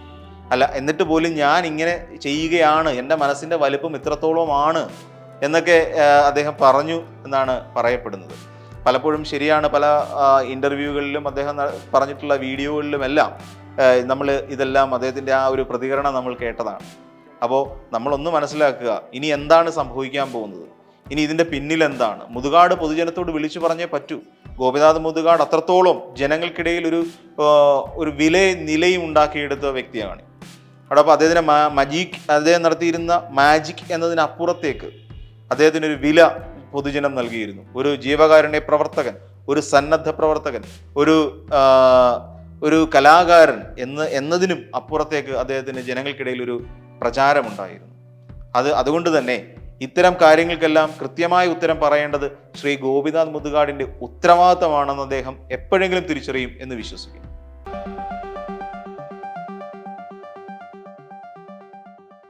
അല്ല എന്നിട്ട് പോലും ഞാൻ ഇങ്ങനെ ചെയ്യുകയാണ്. എന്റെ മനസ്സിന്റെ വലിപ്പം ഇത്രത്തോളമാണ് എന്നൊക്കെ അദ്ദേഹം പറഞ്ഞു എന്നാണ് പറയപ്പെടുന്നത്. പലപ്പോഴും ശരിയാണ് പല ഇന്റർവ്യൂകളിലും അദ്ദേഹം പറഞ്ഞിട്ടുള്ള വീഡിയോകളിലും എല്ലാം നമ്മൾ ഇതെല്ലാം അദ്ദേഹത്തിന്റെ ആ ഒരു പ്രതികരണം നമ്മൾ കേട്ടതാണ്. അപ്പോൾ നമ്മളൊന്ന് മനസ്സിലാക്കുക ഇനി എന്താണ് സംഭവിക്കാൻ പോകുന്നത്? ഇനി ഇതിന്റെ പിന്നിൽ എന്താണ്? മുതുകാട് പൊതുജനത്തോട് വിളിച്ചു പറഞ്ഞേ പറ്റൂ. ഗോപിനാഥ് മുതുകാട് അത്രത്തോളം ജനങ്ങൾക്കിടയിൽ ഒരു ഒരു വില നിലയും ഉണ്ടാക്കിയെടുത്ത വ്യക്തിയാണ്. അതോടൊപ്പം അദ്ദേഹത്തിന് മാ- മജീക് അദ്ദേഹം നടത്തിയിരുന്ന മാജിക് എന്നതിനപ്പുറത്തേക്ക് അദ്ദേഹത്തിന് ഒരു വില പൊതുജനം നൽകിയിരുന്നു. ഒരു ജീവകാരുണ്യ പ്രവർത്തകൻ ഒരു സന്നദ്ധ പ്രവർത്തകൻ ഒരു ഒരു കലാകാരൻ എന്ന് എന്നതിനും അപ്പുറത്തേക്ക് അദ്ദേഹത്തിന് ജനങ്ങൾക്കിടയിൽ ഒരു പ്രചാരമുണ്ടായിരുന്നു. അത് അതുകൊണ്ട് തന്നെ ഇത്തരം കാര്യങ്ങൾക്കെല്ലാം കൃത്യമായ ഉത്തരം പറയേണ്ടത് ശ്രീ ഗോപിനാഥ് മുതുകാടിന്റെ ഉത്തരവാദിത്തമാണെന്ന് അദ്ദേഹം എപ്പോഴെങ്കിലും തിരിച്ചറിയും എന്ന് വിശ്വസിക്കുന്നു.